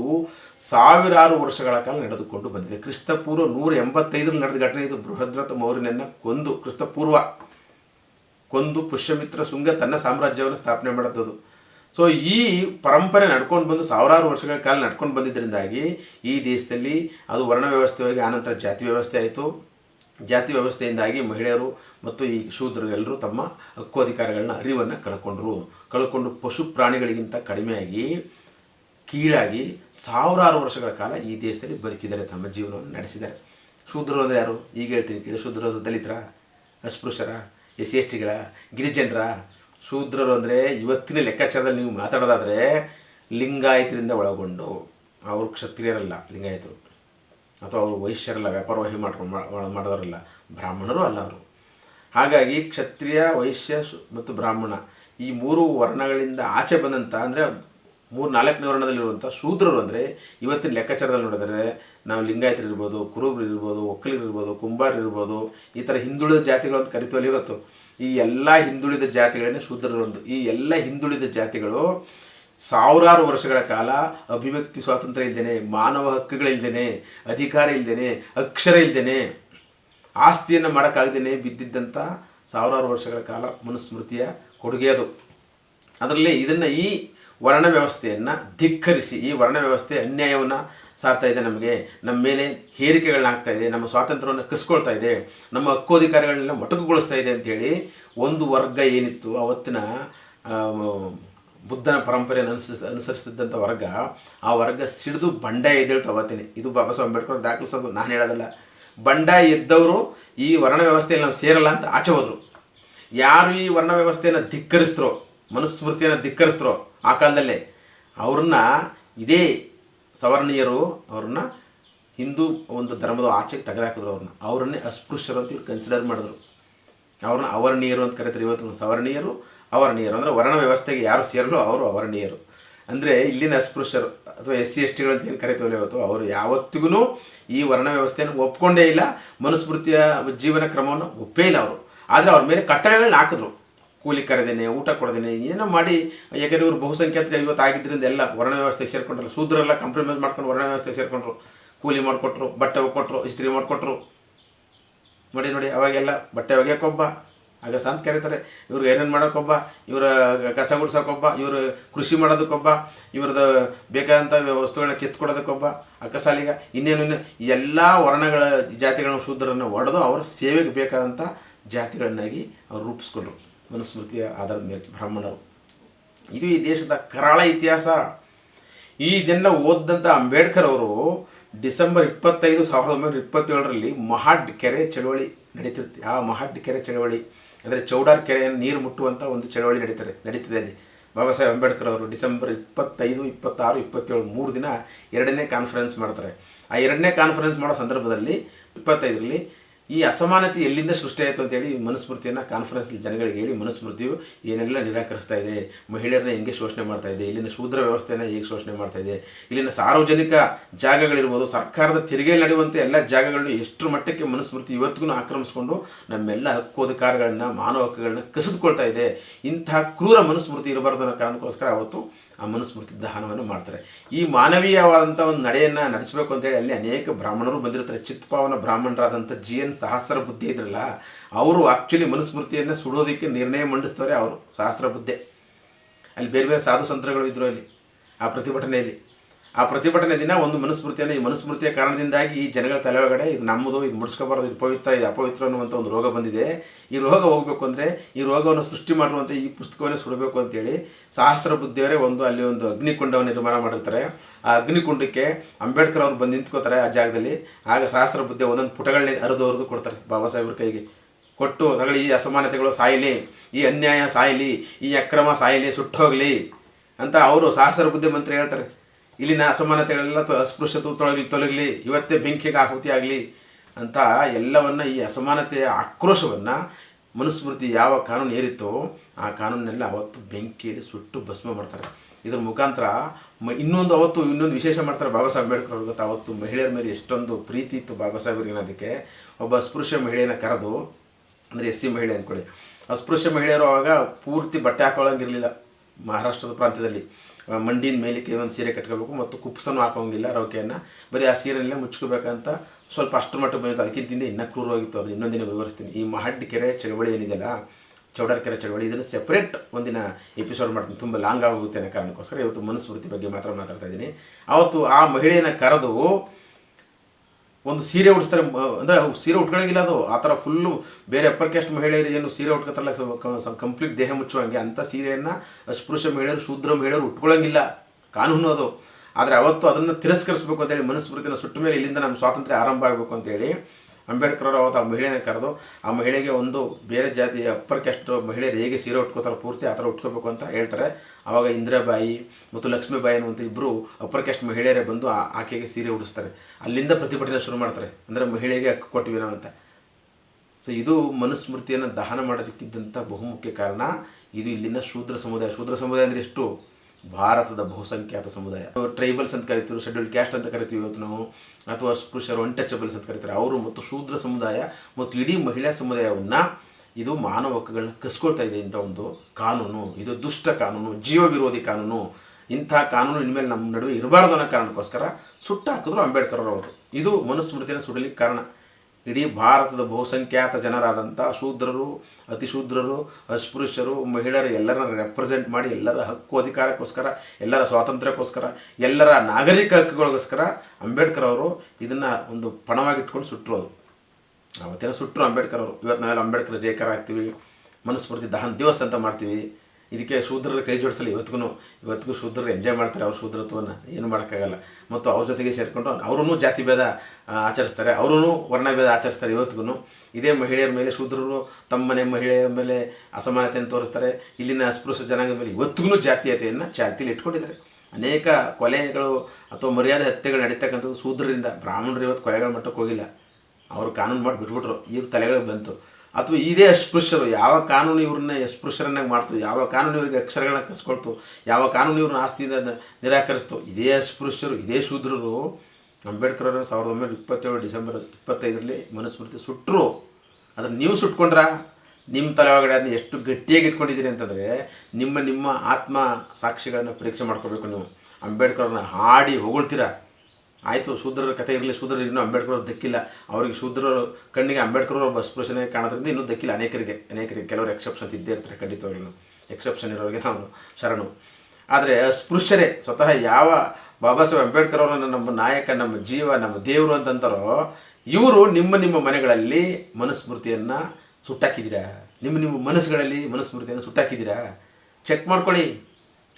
S1: ಸಾವಿರಾರು ವರ್ಷಗಳ ಕಾಲ ನಡೆದುಕೊಂಡು ಬಂದಿದೆ. ಕ್ರಿಸ್ತಪೂರ್ವ ನೂರ ಎಂಬತ್ತೈದರಲ್ಲಿ ನಡೆದ ಘಟನೆ ಇದು. ಬೃಹದ್ರಥ ಮೌರ್ಯನನ್ನು ಕೊಂದು ಕ್ರಿಸ್ತಪೂರ್ವ ಕೊಂದು ಪುಷ್ಯಮಿತ್ರ ಶುಂಗ ತನ್ನ ಸಾಮ್ರಾಜ್ಯವನ್ನು ಸ್ಥಾಪನೆ ಮಾಡುತ್ತದು ಸೊ ಈ ಪರಂಪರೆ ನಡ್ಕೊಂಡು ಬಂದು ಸಾವಿರಾರು ವರ್ಷಗಳ ಕಾಲ ನಡ್ಕೊಂಡು ಬಂದಿದ್ದರಿಂದಾಗಿ ಈ ದೇಶದಲ್ಲಿ ಅದು ವರ್ಣ ವ್ಯವಸ್ಥೆಯಾಗಿ ಆನಂತರ ಜಾತಿ ವ್ಯವಸ್ಥೆ ಆಯಿತು. ಜಾತಿ ವ್ಯವಸ್ಥೆಯಿಂದಾಗಿ ಮಹಿಳೆಯರು ಮತ್ತು ಈ ಶೂದ್ರರು ಎಲ್ಲರೂ ತಮ್ಮ ಹಕ್ಕು ಅಧಿಕಾರಗಳನ್ನ, ಅರಿವನ್ನು ಕಳ್ಕೊಂಡ್ರು. ಕಳ್ಕೊಂಡು ಪಶು ಪ್ರಾಣಿಗಳಿಗಿಂತ ಕಡಿಮೆಯಾಗಿ, ಕೀಳಾಗಿ ಸಾವಿರಾರು ವರ್ಷಗಳ ಕಾಲ ಈ ದೇಶದಲ್ಲಿ ಬದುಕಿದ್ದಾರೆ, ತಮ್ಮ ಜೀವನವನ್ನು ನಡೆಸಿದ್ದಾರೆ. ಶೂದ್ರರು ಅಂದರೆ ಯಾರು? ಈಗ ಹೇಳ್ತೀನಿ ಕೇಳಿ, ಶೂದ್ರರು ದಲಿತರ, ಅಸ್ಪೃಶ್ಯರ ಎಸ್ ಸಿ ಎಸ್ ಟಿಗಳ ಗಿರಿಜನರ. ಶೂದ್ರರು ಅಂದರೆ ಇವತ್ತಿನ ಲೆಕ್ಕಾಚಾರದಲ್ಲಿ ನೀವು ಮಾತಾಡೋದಾದರೆ ಲಿಂಗಾಯತರಿಂದ ಒಳಗೊಂಡು, ಅವರು ಕ್ಷತ್ರಿಯರಲ್ಲ ಲಿಂಗಾಯತರು. ಅಥವಾ ಅವರು ವೈಶ್ಯರಲ್ಲ ವ್ಯಾಪಾರ ವಹಿ ಮಾಡ್ಕೊಂಡು ಮಾಡಿದವರಲ್ಲ, ಬ್ರಾಹ್ಮಣರು ಅಲ್ಲ ಅವರು. ಹಾಗಾಗಿ ಕ್ಷತ್ರಿಯ, ವೈಶ್ಯ ಮತ್ತು ಬ್ರಾಹ್ಮಣ ಈ ಮೂರು ವರ್ಣಗಳಿಂದ ಆಚೆ ಬಂದಂಥ ಅಂದರೆ ಮೂರು, ನಾಲ್ಕನೇ ವರ್ಣದಲ್ಲಿರುವಂಥ ಶೂದ್ರರು ಅಂದರೆ ಇವತ್ತಿನ ಲೆಕ್ಕಾಚಾರದಲ್ಲಿ ನೋಡಿದರೆ ನಾವು ಲಿಂಗಾಯತರು ಇರ್ಬೋದು, ಕುರುಬರು ಇರ್ಬೋದು, ಒಕ್ಕಲಿಗರು ಇರ್ಬೋದು, ಕುಂಬಾರರು ಇರ್ಬೋದು, ಈ ಥರ ಹಿಂದುಳಿದ ಜಾತಿಗಳು ಅಂತ ಕರಿತೀವಲ್ಲ ಇವತ್ತು. ಈ ಎಲ್ಲ ಹಿಂದುಳಿದ ಜಾತಿಗಳನ್ನೇ ಶೂದ್ರರು ಅಂತ ಈ ಎಲ್ಲ ಹಿಂದುಳಿದ ಜಾತಿಗಳು ಸಾವಿರಾರು ವರ್ಷಗಳ ಕಾಲ ಅಭಿವ್ಯಕ್ತಿ ಸ್ವಾತಂತ್ರ್ಯ ಇಲ್ದೇನೆ, ಮಾನವ ಹಕ್ಕುಗಳಿಲ್ದೇನೆ ಅಧಿಕಾರ ಇಲ್ದೇನೆ, ಅಕ್ಷರ ಇಲ್ದೇನೆ, ಆಸ್ತಿಯನ್ನು ಮಾಡೋಕ್ಕಾಗ್ದೇನೆ ಬಿದ್ದಿದ್ದಂಥ ಸಾವಿರಾರು ವರ್ಷಗಳ ಕಾಲ ಮನುಸ್ಮೃತಿಯ ಕೊಡುಗೆ ಅದು. ಅದರಲ್ಲಿ ಇದನ್ನು ಈ ವರ್ಣ ವ್ಯವಸ್ಥೆಯನ್ನು ಧಿಕ್ಕರಿಸಿ, ಈ ವರ್ಣ ವ್ಯವಸ್ಥೆ ಅನ್ಯಾಯವನ್ನು ಸಾರ್ತಾ ಇದೆ ನಮಗೆ. ನಮ್ಮ ಮೇಲೆ ಹೇರಿಕೆಗಳನ್ನ ಆಗ್ತಾ ಇದೆ, ನಮ್ಮ ಸ್ವಾತಂತ್ರ್ಯವನ್ನು ಕಸ್ಕೊಳ್ತಾ ಇದೆ, ನಮ್ಮ ಹಕ್ಕು ಹಕ್ಕೋಧಿಕಾರಗಳನ್ನೆಲ್ಲ ಮೊಟಕುಗೊಳಿಸ್ತಾ ಇದೆ ಅಂತೇಳಿ ಒಂದು ವರ್ಗ ಏನಿತ್ತು, ಅವತ್ತಿನ ಬುದ್ಧನ ಪರಂಪರೆಯನ್ನು ಅನುಸರಿಸ ಅನುಸರಿಸಿದ್ದಂಥ ವರ್ಗ, ಆ ವರ್ಗ ಸಿಡಿದು ಬಂಡಾಯ ಎದ್ದೇಳ್ತು ಅವತ್ತೇನೆ ಇದು ಬಾಬಾ ಸಾಹೇಬ್ ಅಂಬೇಡ್ಕರ್ ದಾಖಲಿಸೋದು, ನಾನು ಹೇಳೋದಲ್ಲ. ಬಂಡಾಯ ಎದ್ದವರು ಈ ವರ್ಣ ವ್ಯವಸ್ಥೆಯಲ್ಲಿ ನಾವು ಸೇರಲ್ಲ ಅಂತ ಆಚೆ ಹೋದರು. ಯಾರು ಈ ವರ್ಣ ವ್ಯವಸ್ಥೆಯನ್ನು ಧಿಕ್ಕರಿಸ್ತರೋ, ಮನುಸ್ಮೃತಿಯನ್ನು ಧಿಕ್ಕರಿಸ್ತರೋ, ಆ ಕಾಲದಲ್ಲೇ, ಅವ್ರನ್ನ ಇದೇ ಸವರ್ಣೀಯರು, ಅವ್ರನ್ನ ಹಿಂದೂ ಒಂದು ಧರ್ಮದ ಆಚೆಗೆ ತೆಗೆದಾಕಿದ್ರು ಅವ್ರನ್ನ. ಅವರನ್ನೇ ಅಸ್ಪೃಶ್ಯರು ಅಂತ ಇವ್ರು ಕನ್ಸಿಡರ್ ಮಾಡಿದ್ರು. ಅವ್ರನ್ನ ಅವರ್ಣೀಯರು ಅಂತ ಕರೀತಾರೆ ಇವತ್ತು. ಸವರ್ಣೀಯರು ಅವರ್ಣೀಯರು ಅಂದರೆ ವರ್ಣ ವ್ಯವಸ್ಥೆಗೆ ಯಾರು ಸೇರಲು ಅವರು ಅವರ್ಣೀಯರು ಅಂದರೆ ಇಲ್ಲಿನ ಅಸ್ಪೃಶ್ಯರು ಅಥವಾ ಎಸ್ ಸಿ, ಎಸ್ ಟಿಗಳು ಅಂತ ಏನು ಕರಿತೀವಲ್ಲ ಇವತ್ತು ಅವರು ಯಾವತ್ತಿಗೂ ಈ ವರ್ಣ ವ್ಯವಸ್ಥೆಯನ್ನು ಒಪ್ಕೊಂಡೇ ಇಲ್ಲ, ಮನುಸ್ಮೃತಿಯ ಜೀವನ ಕ್ರಮವನ್ನು ಒಪ್ಪೇ ಇಲ್ಲ ಅವರು. ಆದರೆ ಅವ್ರ ಮೇಲೆ ಕಟ್ಟಳೆಗಳನ್ನ ಹಾಕಿದ್ರು. ಕೂಲಿ ಕರೆದೇನೆ, ಊಟ ಕೊಡದೇನೆ, ಏನೋ ಮಾಡಿ. ಯಾಕೆಂದರೆ ಇವರು ಬಹುಸಂಖ್ಯಾತರು ಇವತ್ತು ಆಗಿದ್ದರಿಂದ ಎಲ್ಲ ವರ್ಣ ವ್ಯವಸ್ಥೆಗೆ ಸೇರಿಕೊಂಡ್ರು ಶೂದ್ರೆಲ್ಲ ಕಾಂಪ್ರಮೈಸ್ ಮಾಡ್ಕೊಂಡು ವರ್ಣ ವ್ಯವಸ್ಥೆ ಸೇರಿಕೊಂಡ್ರು. ಕೂಲಿ ಮಾಡಿಕೊಟ್ರು, ಬಟ್ಟೆ ಕೊಟ್ಟರು ಇಸ್ತ್ರಿ ಮಾಡಿಕೊಟ್ರು. ನೋಡಿ ನೋಡಿ, ಅವಾಗೆಲ್ಲ ಬಟ್ಟೆ ಒಗೆಯೋಕ್ಕೊಬ್ಬ ಆಗ ಸಂತ ಕರೀತಾರೆ. ಇವ್ರು ಏನೇನು ಮಾಡೋಕ್ಕೊಬ್ಬ, ಇವರ ಕಸ ಗುಡ್ಸೋಕ್ಕೊಬ್ಬ, ಇವರು ಕೃಷಿ ಮಾಡೋದಕ್ಕೊಬ್ಬ ಇವ್ರದ್ದು ಬೇಕಾದಂಥ ವಸ್ತುಗಳನ್ನ ಕಿತ್ಕೊಡೋದಕ್ಕೊಬ್ಬ, ಅಕ್ಕಸಾಲಿಗ, ಇನ್ನೇನು ಇನ್ನೇನು ಎಲ್ಲ ವರ್ಣಗಳ ಜಾತಿಗಳನ್ನು ಶೂದ್ರರನ್ನು ಒಡೆದು ಅವರ ಸೇವೆಗೆ ಬೇಕಾದಂಥ ಜಾತಿಗಳನ್ನಾಗಿ ಅವರು ರೂಪಿಸ್ಕೊಂಡ್ರು. ಮನುಸ್ಮೃತಿಯ ಆಧಾರದ ಮೇಲೆ ಬ್ರಾಹ್ಮಣರು. ಇದು ಈ ದೇಶದ ಕರಾಳ ಇತಿಹಾಸ. ಈ ಇದನ್ನೆಲ್ಲ ಓದಿದಂಥ ಅಂಬೇಡ್ಕರ್ ಅವರು ಡಿಸೆಂಬರ್ ಇಪ್ಪತ್ತೈದು ಸಾವಿರದ ಒಂಬೈನೂರ ಇಪ್ಪತ್ತೇಳರಲ್ಲಿ ಮಹಾಡ್ ಕೆರೆ ಚಳವಳಿ ನಡೀತಿರ್ತಿ ಆ ಮಹಾಡ್ ಕೆರೆ ಚಳವಳಿ ಅಂದರೆ ಚೌಡಾರ್ ಕೆರೆಯನ್ನು ನೀರು ಮುಟ್ಟುವಂಥ ಒಂದು ಚಳವಳಿ ನಡೀತಾರೆ ನಡೀತಿದೆ ಅಲ್ಲಿ. ಬಾಬಾ ಸಾಹೇಬ್ ಅಂಬೇಡ್ಕರ್ ಅವರು ಡಿಸೆಂಬರ್ ಇಪ್ಪತ್ತೈದು, ಇಪ್ಪತ್ತಾರು, ಇಪ್ಪತ್ತೇಳು ಮೂರು ದಿನ ಎರಡನೇ ಕಾನ್ಫರೆನ್ಸ್ ಮಾಡ್ತಾರೆ. ಆ ಎರಡನೇ ಕಾನ್ಫರೆನ್ಸ್ ಮಾಡೋ ಸಂದರ್ಭದಲ್ಲಿ, ಇಪ್ಪತ್ತೈದರಲ್ಲಿ ಈ ಅಸಮಾನತೆ ಎಲ್ಲಿಂದ ಸೃಷ್ಟಿಯಾಯಿತು ಅಂತೇಳಿ ಮನುಸ್ಮೃತಿಯನ್ನು ಕಾನ್ಫರೆನ್ಸಲ್ಲಿ ಜನಗಳಿಗೆ ಹೇಳಿ ಮನುಸ್ಮೃತಿಯು ಏನೆಲ್ಲ ನಿರಾಕರಿಸ್ತಾ ಇದೆ, ಮಹಿಳೆಯರನ್ನ ಹೆಂಗೆ ಶೋಷಣೆ ಮಾಡ್ತಾ ಇದೆ, ಇಲ್ಲಿನ ಶೂದ್ರ ವ್ಯವಸ್ಥೆಯನ್ನು ಹೇಗೆ ಶೋಷಣೆ ಮಾಡ್ತಾ ಇದೆ, ಇಲ್ಲಿನ ಸಾರ್ವಜನಿಕ ಜಾಗಗಳಿರ್ಬೋದು, ಸರ್ಕಾರದ ತೆರಿಗೆ ನಡೆಯುವಂಥ ಎಲ್ಲ ಜಾಗಗಳನ್ನು ಎಷ್ಟು ಮಟ್ಟಕ್ಕೆ ಮನುಸ್ಮೃತಿ ಇವತ್ತಿಗೂ ಆಕ್ರಮಿಸ್ಕೊಂಡು ನಮ್ಮೆಲ್ಲ ಹಕ್ಕೋಧಿಕಾರಗಳನ್ನು ಮಾನವ ಹಕ್ಕುಗಳನ್ನ ಕಸಿದುಕೊಳ್ತಾ ಇದೆ. ಇಂತಹ ಕ್ರೂರ ಮನುಸ್ಮೃತಿ ಇರಬಾರ್ದು ಅನ್ನೋ ಕಾರಣಕ್ಕೋಸ್ಕರ ಅವತ್ತು ಆ ಮನುಸ್ಮೃತಿ ದಹನವನ್ನು ಮಾಡ್ತಾರೆ. ಈ ಮಾನವೀಯವಾದಂಥ ಒಂದು ನಡೆಯನ್ನು ನಡೆಸಬೇಕು ಅಂತೇಳಿ ಅಲ್ಲಿ ಅನೇಕ ಬ್ರಾಹ್ಮಣರು ಬಂದಿರ್ತಾರೆ. ಚಿತ್ಪಾವನ ಬ್ರಾಹ್ಮಣರಾದಂಥ ಜಿ ಎನ್ ಸಹಸ್ರ ಬುದ್ಧಿ ಇದ್ರಲ್ಲ, ಅವರು ಆ್ಯಕ್ಚುಲಿ ಮನುಸ್ಮೃತಿಯನ್ನು ಸುಡೋದಕ್ಕೆ ನಿರ್ಣಯ ಮಂಡಿಸ್ತಾರೆ ಅವರು ಸಹಸ್ರ ಬುದ್ಧಿ ಅಲ್ಲಿ ಬೇರೆ ಬೇರೆ ಸಾಧು ಸಂತರುಗಳು ಇದ್ರು ಅಲ್ಲಿ, ಆ ಪ್ರತಿಭಟನೆಯಲ್ಲಿ. ಆ ಪ್ರತಿಭಟನೆ ದಿನ ಒಂದು ಮನುಸ್ಮೃತಿಯನ್ನು, ಈ ಮನುಸ್ಮೃತಿಯ ಕಾರಣದಿಂದಾಗಿ ಈ ಜನಗಳ ತಲೆ ಒಳಗಡೆ ಇದು ನಮ್ಮದು, ಇದು ಮುಡಿಸ್ಕೋಬಾರ್ದು, ಇದು ಪವಿತ್ರ, ಇದು ಅಪವಿತ್ರ ಅನ್ನುವಂಥ ಒಂದು ರೋಗ ಬಂದಿದೆ. ಈ ರೋಗ ಹೋಗಬೇಕು ಅಂದರೆ ಈ ರೋಗವನ್ನು ಸೃಷ್ಟಿ ಮಾಡುವಂಥ ಈ ಪುಸ್ತಕವನ್ನೇ ಸುಡಬೇಕು ಅಂತೇಳಿ ಸಹಸ್ರ ಬುದ್ಧಿಯವರೇ ಒಂದು ಅಲ್ಲಿ ಒಂದು ಅಗ್ನಿಕುಂಡವನ್ನು ನಿರ್ಮಾಣ ಮಾಡಿರ್ತಾರೆ. ಆ ಅಗ್ನಿಕುಂಡಕ್ಕೆ ಅಂಬೇಡ್ಕರ್ ಅವರು ಬಂದು ನಿಂತ್ಕೋತಾರೆ ಆ ಜಾಗದಲ್ಲಿ. ಆಗ ಸಹಸ್ರ ಬುದ್ಧಿ ಒಂದೊಂದು ಪುಟಗಳನ್ನೇ ಅರಿದು ಅರಿದು ಕೊಡ್ತಾರೆ ಬಾಬಾ ಸಾಹೇಬ್ರ ಕೈಗೆ. ಕೊಟ್ಟು, ತಗೊಳ್ಳಿ, ಈ ಅಸಮಾನತೆಗಳು ಸಾಯಲಿ, ಈ ಅನ್ಯಾಯ ಸಾಯಲಿ, ಈ ಅಕ್ರಮ ಸಾಯಲಿ ಸುಟ್ಟೋಗಲಿ ಅಂತ ಅವರು ಸಹಸ್ರ ಬುದ್ಧಿ ಮಂತ್ರಿ ಹೇಳ್ತಾರೆ. ಇಲ್ಲಿನ ಅಸಮಾನತೆಗಳೆಲ್ಲ ಅಸ್ಪೃಶ್ಯತೆ ತೊಳಗಲಿ, ತೊಲಗಲಿ, ಇವತ್ತೇ ಬೆಂಕಿಗೆ ಆಹುತಿ ಆಗಲಿ ಅಂತ ಎಲ್ಲವನ್ನು ಈ ಅಸಮಾನತೆಯ ಆಕ್ರೋಶವನ್ನು ಮನುಸ್ಮೃತಿ ಯಾವ ಕಾನೂನು ಏರಿತ್ತೋ ಆ ಕಾನೂನೆಲ್ಲ ಅವತ್ತು ಬೆಂಕಿಯಲ್ಲಿ ಸುಟ್ಟು ಭಸ್ಮ ಮಾಡ್ತಾರೆ. ಇದರ ಮುಖಾಂತರ ಮ, ಇನ್ನೊಂದು ಅವತ್ತು ಇನ್ನೊಂದು ವಿಶೇಷ ಮಾಡ್ತಾರೆ ಬಾಬಾ ಸಾಹೇಬ್ ಅಂಬೇಡ್ಕರ್ ಅವ್ರಿಗೆ ಅವತ್ತು ಮಹಿಳೆಯರ ಮೇಲೆ ಎಷ್ಟೊಂದು ಪ್ರೀತಿ ಇತ್ತು ಬಾಬಾ ಸಾಹೇಬ್ರಿಗೆ ಅನ್ನೋದಕ್ಕೆ. ಒಬ್ಬ ಅಸ್ಪೃಶ್ಯ ಮಹಿಳೆಯನ್ನ ಕರೆದು, ಅಂದರೆ ಎಸ್ ಸಿ ಮಹಿಳೆ ಅಂದ್ಕೊಳ್ಳಿ. ಅಸ್ಪೃಶ್ಯ ಮಹಿಳೆಯರು ಆವಾಗ ಪೂರ್ತಿ ಬಟ್ಟೆ ಹಾಕೊಳ್ಳೋಂಗಿರಲಿಲ್ಲ. ಮಹಾರಾಷ್ಟ್ರದ ಪ್ರಾಂತ್ಯದಲ್ಲಿ ಮಂಡಿನ ಮೇಲಕ್ಕೆ ಒಂದು ಸೀರೆ ಕಟ್ಕೋಬೇಕು ಮತ್ತು ಕುಪ್ಸನೂ ಹಾಕೋಂಗಿಲ್ಲ ರೌಕೆಯನ್ನು. ಬರೀ ಆ ಸೀರೆಯಲ್ಲೇ ಮುಚ್ಕೋಬೇಕಂತ ಸ್ವಲ್ಪ ಅಷ್ಟರ ಮಟ್ಟ ಬಂದಿತ್ತು. ಅದಕ್ಕಿಂತ ಇನ್ನೂ ಕ್ರೂರವಾಗಿತ್ತು. ಅದು ಇನ್ನೊಂದಿನ ವಿವರಿಸ್ತೀನಿ. ಈ ಮಹಡ್ ಕೆರೆ ಚಳವಳಿ ಏನಿದೆಯಲ್ಲ ಚೌಡರ್ ಕೆರೆ ಚಳವಳಿ, ಇದನ್ನು ಸೆಪ್ರೇಟ್ ಒಂದಿನ ಎಪಿಸೋಡ್ ಮಾಡ್ತೀನಿ. ತುಂಬ ಲಾಂಗ್ ಆಗೋಗುತ್ತೆ ಕಾರಣಕ್ಕೋಸ್ಕರ ಇವತ್ತು ಮನುಸ್ಮೃತಿ ಬಗ್ಗೆ ಮಾತ್ರ ಮಾತಾಡ್ತಾ ಇದ್ದೀನಿ. ಅವತ್ತು ಆ ಮಹಿಳೆಯನ್ನು ಕರೆದು ಒಂದು ಸೀರೆ ಉಡಿಸ್ತಾರೆ ಅಂದರೆ ಸೀರೆ ಉಟ್ಕೊಳ್ಳೋಂಗಿಲ್ಲ ಅದು. ಆ ಥರ ಫುಲ್ಲು ಬೇರೆ ಅಪ್ಪರ್ ಕ್ಯಾಸ್ಟ್ ಮಹಿಳೆಯರು ಏನು ಸೀರೆ ಉಟ್ಕೋತಾರಲ್ಲ ಕಂಪ್ಲೀಟ್ ದೇಹ ಮುಚ್ಚುವ ಹಾಗೆ ಅಂಥ ಸೀರೆಯನ್ನು ಅಸ್ಪೃಶ್ಯ ಮಹಿಳೆಯರು, ಶೂದ್ರ ಮಹಿಳೆಯರು ಉಟ್ಕೊಳ್ಳೋಂಗಿಲ್ಲ. ಕಾನೂನು ಅದು. ಆದರೆ ಅವತ್ತು ಅದನ್ನು ತಿರಸ್ಕರಿಸಬೇಕು ಅಂತೇಳಿ ಮನುಸ್ಮೃತಿನ ಸುಟ್ಟ ಮೇಲೆ ಇಲ್ಲಿಂದ ನಮ್ಮ ಸ್ವಾತಂತ್ರ್ಯ ಆರಂಭ ಆಗಬೇಕು ಅಂತೇಳಿ ಅಂಬೇಡ್ಕರ್ ಅವರು ಆ ಮಹಿಳೆನ ಕರೆದು ಆ ಮಹಿಳೆಗೆ ಒಂದು ಬೇರೆ ಜಾತಿಯ ಅಪ್ಪರ್ ಕ್ಯಾಸ್ಟ್ ಮಹಿಳೆಯರು ಹೇಗೆ ಸೀರೆ ಉಟ್ಕೋತಾರೆ ಪೂರ್ತಿ ಆ ಥರ ಉಟ್ಕೋಬೇಕು ಅಂತ ಹೇಳ್ತಾರೆ. ಆವಾಗ ಇಂದಿರಾಬಾಯಿ ಮತ್ತು ಲಕ್ಷ್ಮೀಬಾಯಿ ಅನ್ನುವಂಥ ಇಬ್ಬರು ಅಪ್ಪರ್ ಕ್ಯಾಸ್ಟ್ ಮಹಿಳೆಯರೇ ಬಂದು ಆ ಆಕೆಗೆ ಸೀರೆ ಉಡಿಸ್ತಾರೆ. ಅಲ್ಲಿಂದ ಪ್ರತಿಭಟನೆ ಶುರು ಮಾಡ್ತಾರೆ. ಅಂದರೆ ಮಹಿಳೆಗೆ ಹಕ್ಕು ಕೊಟ್ಟಿವಿ ನಾವು ಅಂತ. ಸೊ ಇದು ಮನುಸ್ಮೃತಿಯನ್ನು ದಹನ ಮಾಡೋದಕ್ಕಿದ್ದಂಥ ಬಹುಮುಖ್ಯ ಕಾರಣ. ಇದು ಇಲ್ಲಿನ ಶೂದ್ರ ಸಮುದಾಯ. ಶೂದ್ರ ಸಮುದಾಯ ಅಂದರೆ ಎಷ್ಟು? ಭಾರತದ ಬಹುಸಂಖ್ಯಾತ ಸಮುದಾಯ. ಟ್ರೈಬಲ್ಸ್ ಅಂತ ಕರಿತೀವಿ ಶೆಡ್ಯೂಲ್ ಕ್ಯಾಸ್ಟ್ ಅಂತ ಕರಿತೀವಿ ಇವತ್ತು ನಾವು, ಅಥವಾ ಸ್ಪೃಶ್ಯರು ಅನ್ಟಚಬಲ್ಸ್ ಅಂತ ಕರಿತಾರೆ. ಅವರು ಮತ್ತು ಶೂದ್ರ ಸಮುದಾಯ ಮತ್ತು ಇಡೀ ಮಹಿಳಾ ಸಮುದಾಯವನ್ನು ಇದು ಮಾನವ ಹಕ್ಕುಗಳನ್ನ ಕಸ್ಕೊಳ್ತಾ ಇದೆ ಇಂಥ ಒಂದು ಕಾನೂನು. ಇದು ದುಷ್ಟ ಕಾನೂನು, ಜೀವ ವಿರೋಧಿ ಕಾನೂನು. ಇಂಥ ಕಾನೂನು ಇನ್ಮೇಲೆ ನಮ್ಮ ನಡುವೆ ಇರಬಾರ್ದು ಅನ್ನೋ ಕಾರಣಕ್ಕೋಸ್ಕರ ಸುಟ್ಟು ಹಾಕಿದ್ರು ಅಂಬೇಡ್ಕರ್ ಅವರು ಇದು ಮನುಸ್ಮೃತಿಯನ್ನು ಸುಡಲಿಕ್ಕೆ ಕಾರಣ. ಇಡೀ ಭಾರತದ ಬಹುಸಂಖ್ಯಾತ ಜನರಾದಂಥ ಶೂದ್ರರು, ಅತಿಶೂದ್ರರು, ಅಸ್ಪೃಶ್ಯರು, ಮಹಿಳೆಯರು ಎಲ್ಲರನ್ನ ರೆಪ್ರೆಸೆಂಟ್ ಮಾಡಿ ಎಲ್ಲರ ಹಕ್ಕು ಅಧಿಕಾರಕ್ಕೋಸ್ಕರ, ಎಲ್ಲರ ಸ್ವಾತಂತ್ರ್ಯಕ್ಕೋಸ್ಕರ, ಎಲ್ಲರ ನಾಗರಿಕ ಹಕ್ಕುಗಳಿಗೋಸ್ಕರ ಅಂಬೇಡ್ಕರ್ ಅವರು ಇದನ್ನು ಒಂದು ಪಣವಾಗಿಟ್ಕೊಂಡು ಸುಟ್ಟರು ಅದು ಅವತ್ತೇನೋ ಸುಟ್ಟರು ಅಂಬೇಡ್ಕರ್ ಅವರು. ಇವತ್ತು ನಾವೆಲ್ಲ ಅಂಬೇಡ್ಕರ್ ಜಯಕಾರ ಆಗ್ತೀವಿ ಮನುಸ್ಮೃತಿ ದಹನ್ ದಿವಸ ಅಂತ ಮಾಡ್ತೀವಿ. ಇದಕ್ಕೆ ಶೂದ್ರರ ಕೈ ಜೋಡಿಸಲಿ ಇವತ್ತಿಗೂ ಇವತ್ತಿಗೂ ಶೂದ್ರರು ಎಂಜಾಯ್ ಮಾಡ್ತಾರೆ ಅವ್ರ ಶೂದ್ರತ್ವವನ್ನು ಏನು ಮಾಡೋಕ್ಕಾಗಲ್ಲ. ಮತ್ತು ಅವ್ರ ಜೊತೆಗೆ ಸೇರಿಕೊಂಡು ಅವರೂ ಜಾತಿ ಭೇದ ಆಚರಿಸ್ತಾರೆ. ಅವರೂ ವರ್ಣಭೇದ ಆಚರಿಸ್ತಾರೆ ಇವತ್ತಿಗೂ. ಇದೇ ಮಹಿಳೆಯರ ಮೇಲೆ ಶೂದ್ರರು ತಮ್ಮ ಮನೆ ಮಹಿಳೆಯರ ಮೇಲೆ ಅಸಮಾನತೆಯನ್ನು ತೋರಿಸ್ತಾರೆ. ಇಲ್ಲಿನ ಅಸ್ಪೃಶ್ಯ ಜನಾಂಗದ ಮೇಲೆ ಇವತ್ತಿಗೂ ಜಾತೀಯತೆಯನ್ನು ಚಾಲ್ತಿಯಲ್ಲಿ ಇಟ್ಕೊಂಡಿದ್ದಾರೆ. ಅನೇಕ ಕೊಲೆಗಳು ಅಥವಾ ಮರ್ಯಾದೆ ಹತ್ಯೆಗಳು ನಡೀತಕ್ಕಂಥದ್ದು ಶೂದ್ರರಿಂದ. ಬ್ರಾಹ್ಮಣರು ಇವತ್ತು ಕೊಲೆಗಳ ಮಟ್ಟಕ್ಕೆ ಹೋಗಿಲ್ಲ. ಅವರು ಕಾನೂನು ಮಾಡಿ ಬಿಟ್ಬಿಟ್ರು. ಈಗ ತಲೆಗಳಿಗೆ ಬಂತು. ಅಥವಾ ಇದೇ ಅಸ್ಪೃಶ್ಯರು ಯಾವ ಕಾನೂನು ಇವ್ರನ್ನ ಅಸ್ಪೃಶ್ಯರನ್ನಾಗಿ ಮಾಡ್ತು, ಯಾವ ಕಾನೂನು ಇವ್ರಿಗೆ ಅಕ್ಷರಗಳನ್ನ ಕಸ್ಕೊಳ್ತು, ಯಾವ ಕಾನೂನು ಇವ್ರನ್ನ ಆಸ್ತಿಯಿಂದ ನಿರಾಕರಿಸ್ತು, ಇದೇ ಅಸ್ಪೃಶ್ಯರು ಇದೇ ಶೂದ್ರರು. ಅಂಬೇಡ್ಕರ್ ಅವರು ಸಾವಿರದ ಒಂಬೈನೂರ ಇಪ್ಪತ್ತೇಳು ಡಿಸೆಂಬರ್ ಇಪ್ಪತ್ತೈದರಲ್ಲಿ ಮನುಸ್ಮೃತಿ ಸುಟ್ಟರು ಅದನ್ನು ನೀವು ಸುಟ್ಕೊಂಡ್ರ? ನಿಮ್ಮ ತಲೆ ಒಳಗಡೆ ಅದನ್ನ ಎಷ್ಟು ಗಟ್ಟಿಯಾಗಿ ಇಟ್ಕೊಂಡಿದ್ದೀರಿ ಅಂತಂದರೆ, ನಿಮ್ಮ ನಿಮ್ಮ ಆತ್ಮ ಸಾಕ್ಷಿಗಳನ್ನು ಪರೀಕ್ಷೆ ಮಾಡ್ಕೋಬೇಕು ನೀವು. ಅಂಬೇಡ್ಕರ್ನ ಹಾಡಿ ಹೊಗಳ್ತೀರಾ? ಆಯಿತು, ಶೂದ್ರರ ಕಥೆ ಇರಲಿ ಶೂದ್ರರು ಇನ್ನೂ ಅಂಬೇಡ್ಕರ್ ದಕ್ಕಿಲ್ಲ. ಅವರಿಗೆ ಶೂದ್ರರು ಕಣ್ಣಿಗೆ ಅಂಬೇಡ್ಕರ್ ಅವ್ರ ಸ್ಪೃಶನೆ ಕಾಣೋದ್ರಿಂದ ಇನ್ನೂ ದಕ್ಕಿಲ್ಲ. ಅನೇಕರಿಗೆ ಅನೇಕರಿಗೆ, ಕೆಲವರು ಎಕ್ಸೆಪ್ಷನ್ಸ್ ಇದ್ದೇ ಇರ್ತಾರೆ ಖಂಡಿತವಾಗ್ಲೂ. ಎಕ್ಸೆಪ್ಷನ್ ಇರೋರಿಗೆ ನಾವು ಶರಣು. ಆದರೆ ಅಸ್ಪೃಶ್ಯರೇ ಸ್ವತಃ ಯಾವ ಬಾಬಾ ಸಾಹೇಬ್ ಅಂಬೇಡ್ಕರ್ ಅವರನ್ನು ನಮ್ಮ ನಾಯಕ, ನಮ್ಮ ಜೀವ, ನಮ್ಮ ದೇವರು ಅಂತಂತಾರೋ, ಇವರು ನಿಮ್ಮ ನಿಮ್ಮ ಮನೆಗಳಲ್ಲಿ ಮನುಸ್ಮೃತಿಯನ್ನು ಸುಟ್ಟಾಕಿದ್ದೀರಾ? ನಿಮ್ಮ ನಿಮ್ಮ ಮನಸ್ಸುಗಳಲ್ಲಿ ಮನುಸ್ಮೃತಿಯನ್ನು ಸುಟ್ಟಾಕಿದ್ದೀರಾ? ಚೆಕ್ ಮಾಡ್ಕೊಳ್ಳಿ.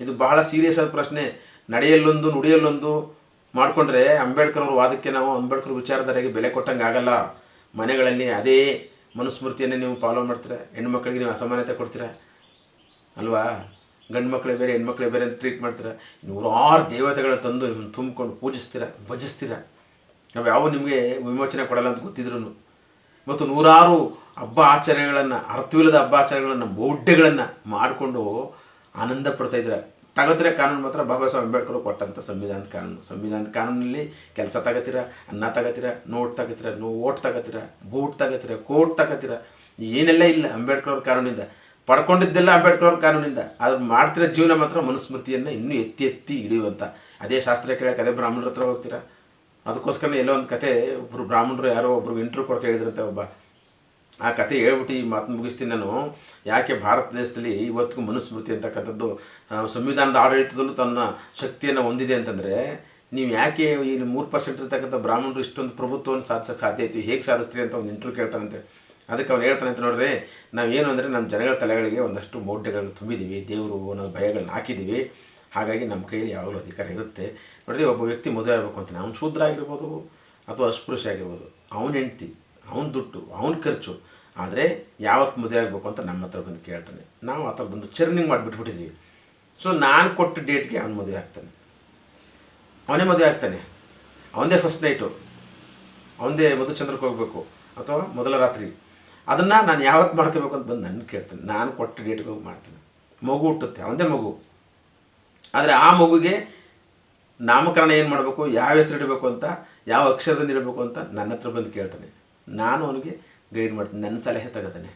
S1: ಇದು ಬಹಳ ಸೀರಿಯಸ್ ಆದ ಪ್ರಶ್ನೆ. ನಡೆಯಲ್ಲೊಂದು, ನುಡಿಯಲ್ಲೊಂದು ಮಾಡಿಕೊಂಡ್ರೆ ಅಂಬೇಡ್ಕರ್ ಅವ್ರ ವಾದಕ್ಕೆ ನಾವು ಅಂಬೇಡ್ಕರ್ ವಿಚಾರಧಾರೆಗೆ ಬೆಲೆ ಕೊಟ್ಟಂಗೆ ಆಗಲ್ಲ. ಮನೆಗಳಲ್ಲಿ ಅದೇ ಮನುಸ್ಮೃತಿಯನ್ನು ನೀವು ಫಾಲೋ ಮಾಡ್ತೀರಾ. ಹೆಣ್ಮಕ್ಳಿಗೆ ನೀವು ಅಸಮಾನತೆ ಕೊಡ್ತೀರಾ. ಅಲ್ವಾ? ಗಂಡು ಮಕ್ಕಳೇ ಬೇರೆ ಹೆಣ್ಮಕ್ಳೇ ಬೇರೆ ಅಂತ ಟ್ರೀಟ್ ಮಾಡ್ತೀರಾ. ನೂರಾರು ದೇವತೆಗಳನ್ನ ತಂದು ನಿಮ್ಮನ್ನು ತುಂಬಿಕೊಂಡು ಪೂಜಿಸ್ತೀರಾ, ಭಜಿಸ್ತೀರ. ನಾವು ಯಾವ ನಿಮಗೆ ವಿಮೋಚನೆ ಕೊಡಲ್ಲ ಅಂತ ಗೊತ್ತಿದ್ರು ಮತ್ತು ನೂರಾರು ಹಬ್ಬ ಆಚರಣೆಗಳನ್ನು, ಅರ್ಥವಿಲ್ಲದ ಹಬ್ಬ ಆಚರಣೆಗಳನ್ನು ಬೌಢ್ಯಗಳನ್ನು ಮಾಡಿಕೊಂಡು ಆನಂದ ಪಡ್ತಾ ಇದ್ದಾರೆ. ತಗದ್ರೆ ಕಾನೂನು ಮಾತ್ರ ಬಾಬಾ ಸಾಹೇಬ್ ಅಂಬೇಡ್ಕರ್ ಕೊಟ್ಟಂತ ಸಂವಿಧಾನದ ಕಾನೂನು. ಸಂವಿಧಾನದ ಕಾನೂನಲ್ಲಿ ಕೆಲಸ ತಗೋತೀರ, ಅನ್ನ ತಗೋತೀರ, ನೋಟ್ ತಗೋತೀರ, ನೋ ಓಟ್ ತಗೋತೀರ ಬೂಟ್ ತಗೋತೀರ ಕೋಟ್ ತಗೋತೀರ, ಏನೆಲ್ಲ ಇಲ್ಲ ಅಂಬೇಡ್ಕರ್ ಅವ್ರ ಕಾನೂನಿಂದ. ಪಡ್ಕೊಂಡಿದ್ದೆಲ್ಲ ಅಂಬೇಡ್ಕರ್ ಅವ್ರ ಕಾನೂನಿಂದ. ಅದು ಮಾಡ್ತಿರೋ ಜೀವನ ಮಾತ್ರ ಮನುಸ್ಮೃತಿಯನ್ನು ಇನ್ನೂ ಎತ್ತಿ ಎತ್ತಿ ಹಿಡಿಯುವಂಥ ಅದೇ ಶಾಸ್ತ್ರ ಕೇಳಕ್ಕೆ ಅದೇ ಬ್ರಾಹ್ಮಣರ ಹತ್ರ ಹೋಗ್ತೀರಾ? ಅದಕ್ಕೋಸ್ಕರ ಎಲ್ಲೋ ಒಂದು ಕತೆ ಒಬ್ಬರು ಬ್ರಾಹ್ಮಣರು ಯಾರೋ ಒಬ್ರು ಇಂಟ್ರ್ಯೂ ಕೊಡ್ತಾ ಹೇಳಿದ್ರಂತೆ ಒಬ್ಬ. ಆ ಕತೆ ಹೇಳ್ಬಿಟ್ಟು ಈ ಮಾತು ಮುಗಿಸ್ತೀನಿ ನಾನು. ಯಾಕೆ ಭಾರತ ದೇಶದಲ್ಲಿ ಇವತ್ತಿಗೂ ಮನುಸ್ಮೃತಿ ಅಂತಕ್ಕಂಥದ್ದು ಸಂವಿಧಾನದ ಆಡಳಿತದಲ್ಲೂ ತನ್ನ ಶಕ್ತಿಯನ್ನು ಹೊಂದಿದೆ ಅಂತಂದರೆ, ನೀವು ಯಾಕೆ ಈ ಮೂರು ಪರ್ಸೆಂಟ್ ಇರ್ತಕ್ಕಂಥ ಬ್ರಾಹ್ಮಣರು ಇಷ್ಟೊಂದು ಪ್ರಭುತ್ವವನ್ನು ಸಾಧಿಸೋಕ್ಕೆ ಸಾಧ್ಯ ಆಯಿತು? ಹೇಗೆ ಸಾಧಿಸ್ತೀರಿ ಅಂತ ಒಂದು ಇಂಟರ್ವ್ಯೂ ಕೇಳ್ತಾನಂತೆ. ಅದಕ್ಕೆ ಅವ್ನು ಹೇಳ್ತಾನೆ ಅಂತ ನೋಡ್ರಿ ಏನು ಅಂದರೆ ನಮ್ಮ ಜನಗಳ ತಲೆಗಳಿಗೆ ಒಂದಷ್ಟು ಮೌಢ್ಯಗಳನ್ನು ತುಂಬಿದ್ದೀವಿ ದೇವರು ಅನ್ನೋ ಭಯಗಳನ್ನ ಹಾಕಿದ್ದೀವಿ ಹಾಗಾಗಿ ನಮ್ಮ ಕೈಯಲ್ಲಿ ಯಾವಾಗಲೂ ಅಧಿಕಾರ ಇರುತ್ತೆ. ನೋಡ್ರಿ, ಒಬ್ಬ ವ್ಯಕ್ತಿ ಮದುವೆ ಆಗಬೇಕು ಅಂತಾನೆ ನಾವು ಶೂದ್ರ ಆಗಿರ್ಬೋದು ಅಥವಾ ಅಸ್ಪೃಶ್ಯ ಆಗಿರ್ಬೋದು, ಅವನ ಹೆಂಡ್ತಿ. ಅವನ ದುಡ್ಡು, ಅವನ ಖರ್ಚು. ಆದರೆ ಯಾವತ್ತು ಮದುವೆ ಆಗಬೇಕು ಅಂತ ನಮ್ಮ ಹತ್ರ ಬಂದು ಕೇಳ್ತಾನೆ. ನಾವು ಆ ಥರದೊಂದು ಚರ್ನಿಂಗ್ ಮಾಡಿಬಿಟ್ಬಿಟ್ಟಿದ್ದೀವಿ ಸೊ ನಾನು ಕೊಟ್ಟ ಡೇಟ್ಗೆ ಅವ್ನು ಮದುವೆ ಆಗ್ತಾನೆ. ಅವನೇ ಮದುವೆ ಆಗ್ತಾನೆ. ಅವನದೇ ಫಸ್ಟ್ ನೈಟು ಅವನದೇ ಮಧುಚಂದ್ರಕ್ಕೆ ಹೋಗಬೇಕು ಅಥವಾ ಮೊದಲ ರಾತ್ರಿ. ಅದನ್ನು ನಾನು ಯಾವತ್ತು ಮಾಡ್ಕೋಬೇಕು ಅಂತ ಬಂದು ನನ್ನ ಕೇಳ್ತಾನೆ. ನಾನು ಕೊಟ್ಟ ಡೇಟ್ಗೆ ಹೋಗಿ ಮಾಡ್ತೇನೆ. ಮಗು ಹುಟ್ಟುತ್ತೆ. ಅವನದೇ ಮಗು. ಆದರೆ ಆ ಮಗುಗೆ ನಾಮಕರಣ ಏನು ಮಾಡಬೇಕು? ಯಾವ ಹೆಸರು ಇಡಬೇಕು ಅಂತ, ಯಾವ ಅಕ್ಷರದಿಂದ ಇಡಬೇಕು ಅಂತ ನನ್ನ ಹತ್ರ ಬಂದು ಕೇಳ್ತಾನೆ. ನಾನು ಅವನಿಗೆ ಗೈಡ್ ಮಾಡ್ತೀನಿ, ನನ್ನ ಸಲಹೆ ತಗೋತಾನೆ.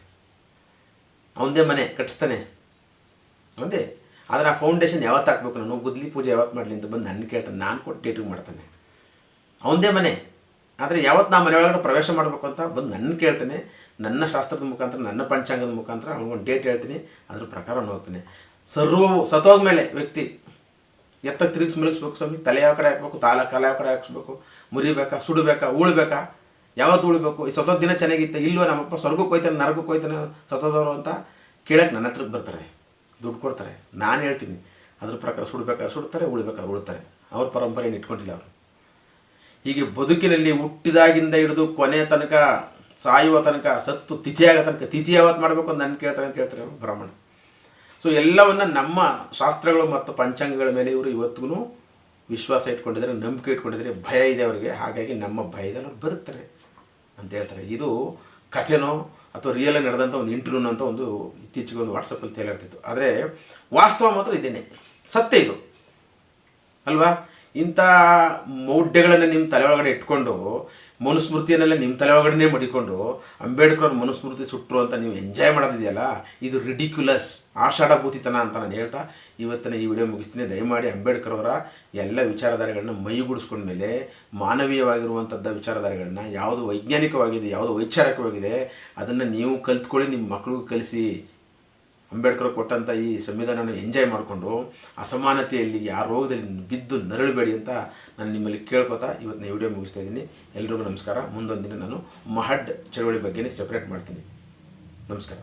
S1: ಅವನದೇ ಮನೆ ಕಟ್ಟಿಸ್ತಾನೆ ಒಂದೇ ಆದರೆ ಆ ಫೌಂಡೇಶನ್ ಯಾವತ್ತು ಹಾಕ್ಬೇಕು ನಾನು? ಗುದ್ಲಿ ಪೂಜೆ ಯಾವತ್ತು ಮಾಡಲಿ ಅಂತ ಬಂದು ನನ್ನ ಕೇಳ್ತಾನೆ, ನಾನು ಕೊಟ್ಟು ಡೇಟಿಂಗ್ ಮಾಡ್ತಾನೆ. ಅವನದೇ ಮನೆ. ಆದರೆ ಯಾವತ್ತು ನಾ ಮನೆ ಒಳಗಡೆ ಪ್ರವೇಶ ಮಾಡಬೇಕು ಅಂತ ಬಂದು ನನ್ನ ಕೇಳ್ತಾನೆ, ನನ್ನ ಶಾಸ್ತ್ರದ ಮುಖಾಂತರ, ನನ್ನ ಪಂಚಾಂಗದ ಮುಖಾಂತರ ಅವ್ನಿಗೊಂದು ಡೇಟ್ ಹೇಳ್ತೀನಿ, ಅದ್ರ ಪ್ರಕಾರ ಅವ್ನು ಹೋಗ್ತಾನೆ. ಸರ್ವವು ಸತ್ತೋದ್ಮೇಲೆ ವ್ಯಕ್ತಿ ಎತ್ತ ತಿರುಗಿಸಿ ಮಲಗಿಸ್ಬೇಕು ಸ್ವಾಮಿ, ತಲೆ ಯಾವ ಕಡೆ ಹಾಕ್ಬೇಕು, ತಾಲ ಕಾಲ ಯಾವ ಕಡೆ ಹಾಕ್ಸ್ಬೇಕು, ಮುರಿಬೇಕಾ, ಸುಡಬೇಕಾ, ಉಳ್ಬೇಕಾ? ಯಾವತ್ತು ಉಳಿಬೇಕು? ಈ ಸತತ ದಿನ ಚೆನ್ನಾಗಿತ್ತು, ಇಲ್ವೋ ನಮ್ಮಪ್ಪ ಸ್ವರ್ಗಕ್ಕೆ ಹೋಯ್ತಾನೆ, ನರಕಕ್ಕೆ ಹೋಯ್ತಾನೆ ಸತತವರು ಅಂತ ಕೇಳಕ್ಕೆ ನನ್ನ ಹತ್ರಕ್ಕೆ ಬರ್ತಾರೆ. ದುಡ್ಡು ಕೊಡ್ತಾರೆ. ನಾನು ಹೇಳ್ತೀನಿ, ಅದ್ರ ಪ್ರಕಾರ ಸುಡ್ಬೇಕಾದ್ರೆ ಸುಡ್ತಾರೆ, ಉಳ್ಬೇಕಾದ್ರೆ ಉಳ್ತಾರೆ. ಅವ್ರ ಪರಂಪರೆಯನ್ನು ಇಟ್ಕೊಂಡಿಲ್ಲ ಅವರು. ಹೀಗೆ ಬದುಕಿನಲ್ಲಿ ಹುಟ್ಟಿದಾಗಿಂದ ಹಿಡಿದು ಕೊನೆ ತನಕ, ಸಾಯುವ ತನಕ, ಸತ್ತು ತಿಥಿಯಾಗ ತನಕ, ತಿಥಿ ಯಾವತ್ತು ಮಾಡಬೇಕು ಅಂತ ನನ್ನ ಕೇಳ್ತಾರೆ ಅಂತ ಕೇಳ್ತಾರೆ ಬ್ರಾಹ್ಮಣ. ಸೊ ಎಲ್ಲವನ್ನು ನಮ್ಮ ಶಾಸ್ತ್ರಗಳು ಮತ್ತು ಪಂಚಾಂಗಗಳ ಮೇಲೆ ಇವರು ಇವತ್ತಿಗೂ ವಿಶ್ವಾಸ ಇಟ್ಕೊಂಡಿದ್ದಾರೆ ನಂಬಿಕೆ ಇಟ್ಕೊಂಡಿದ್ದಾರೆ ಭಯ ಇದೆ ಅವರಿಗೆ. ಹಾಗಾಗಿ ನಮ್ಮ ಭಯದಲ್ಲಿ ಅವ್ರು ಬದುಕ್ತಾರೆ ಅಂತ ಹೇಳ್ತಾರೆ. ಇದು ಕಥೆನೋ ಅಥವಾ ರಿಯಲ್ ನಡೆದಂಥ ಒಂದು ಇಂಟರ್ವ್ಯೂನೋ ಅಂತ ಒಂದು ಇತ್ತೀಚೆಗೆ ಒಂದು ವಾಟ್ಸಪ್ಪಲ್ಲಿ ತೇಲಾಡ್ತಿತ್ತು. ಆದರೆ ವಾಸ್ತವ ಮಾತ್ರ ಇದೇನೆ. ಸತ್ಯ ಇದು. ಅಲ್ವಾ? ಇಂಥ ಮೌಢ್ಯಗಳನ್ನು ನಿಮ್ಮ ತಲೆ ಒಳಗಡೆ ಇಟ್ಕೊಂಡು, ಮನುಸ್ಮೃತಿಯನ್ನೆಲ್ಲ ನಿಮ್ಮ ತಲೆ ಒಳಗಡೆ ಮಡಿಕೊಂಡು ಅಂಬೇಡ್ಕರ್ ಅವ್ರ ಮನುಸ್ಮೃತಿ ಸುಟ್ಟರು ಅಂತ ನೀವು ಎಂಜಾಯ್ ಮಾಡೋದಿದೆಯಲ್ಲ, ಇದು ರಿಡಿಕ್ಯುಲಸ್ ಆಷಾಢಭೂತಿತನ ಅಂತ ನಾನು ಹೇಳ್ತಾ, ಇವತ್ತಿನ ಈ ವಿಡಿಯೋ ಮುಗಿಸ್ತೀನಿ. ದಯಮಾಡಿ ಅಂಬೇಡ್ಕರ್ ಅವರ ಎಲ್ಲ ವಿಚಾರಧಾರೆಗಳನ್ನ ಮೈಗೂಡಿಸ್ಕೊಂಡ್ಮೇಲೆ ಮಾನವೀಯವಾಗಿರುವಂಥದ್ದ ವಿಚಾರಧಾರೆಗಳನ್ನ, ಯಾವುದು ವೈಜ್ಞಾನಿಕವಾಗಿದೆ, ಯಾವುದು ವೈಚಾರಿಕವಾಗಿದೆ, ಅದನ್ನು ನೀವು ಕಲ್ತ್ಕೊಳ್ಳಿ ನಿಮ್ಮ ಮಕ್ಕಳಿಗೂ ಕಲಿಸಿ. ಅಂಬೇಡ್ಕರ್ ಕೊಟ್ಟಂಥ ಈ ಸಂವಿಧಾನವನ್ನು ಎಂಜಾಯ್ ಮಾಡಿಕೊಂಡು ಅಸಮಾನತೆಯಲ್ಲಿ ಆ ರೋಗದಲ್ಲಿ ಬಿದ್ದು ನರಳಬೇಡಿ ಅಂತ ನಾನು ನಿಮ್ಮಲ್ಲಿ ಕೇಳ್ಕೊತಾ ಇವತ್ತಿನ ವಿಡಿಯೋ ಮುಗಿಸ್ತಾ ಇದ್ದೀನಿ. ಎಲ್ರಿಗೂ ನಮಸ್ಕಾರ. ಮುಂದೊಂದು ದಿನ ನಾನು ಮಹಡ್ ಚಳವಳಿ ಬಗ್ಗೆನೇ ಸೆಪ್ರೇಟ್ ಮಾಡ್ತೀನಿ. ನಮಸ್ಕಾರ.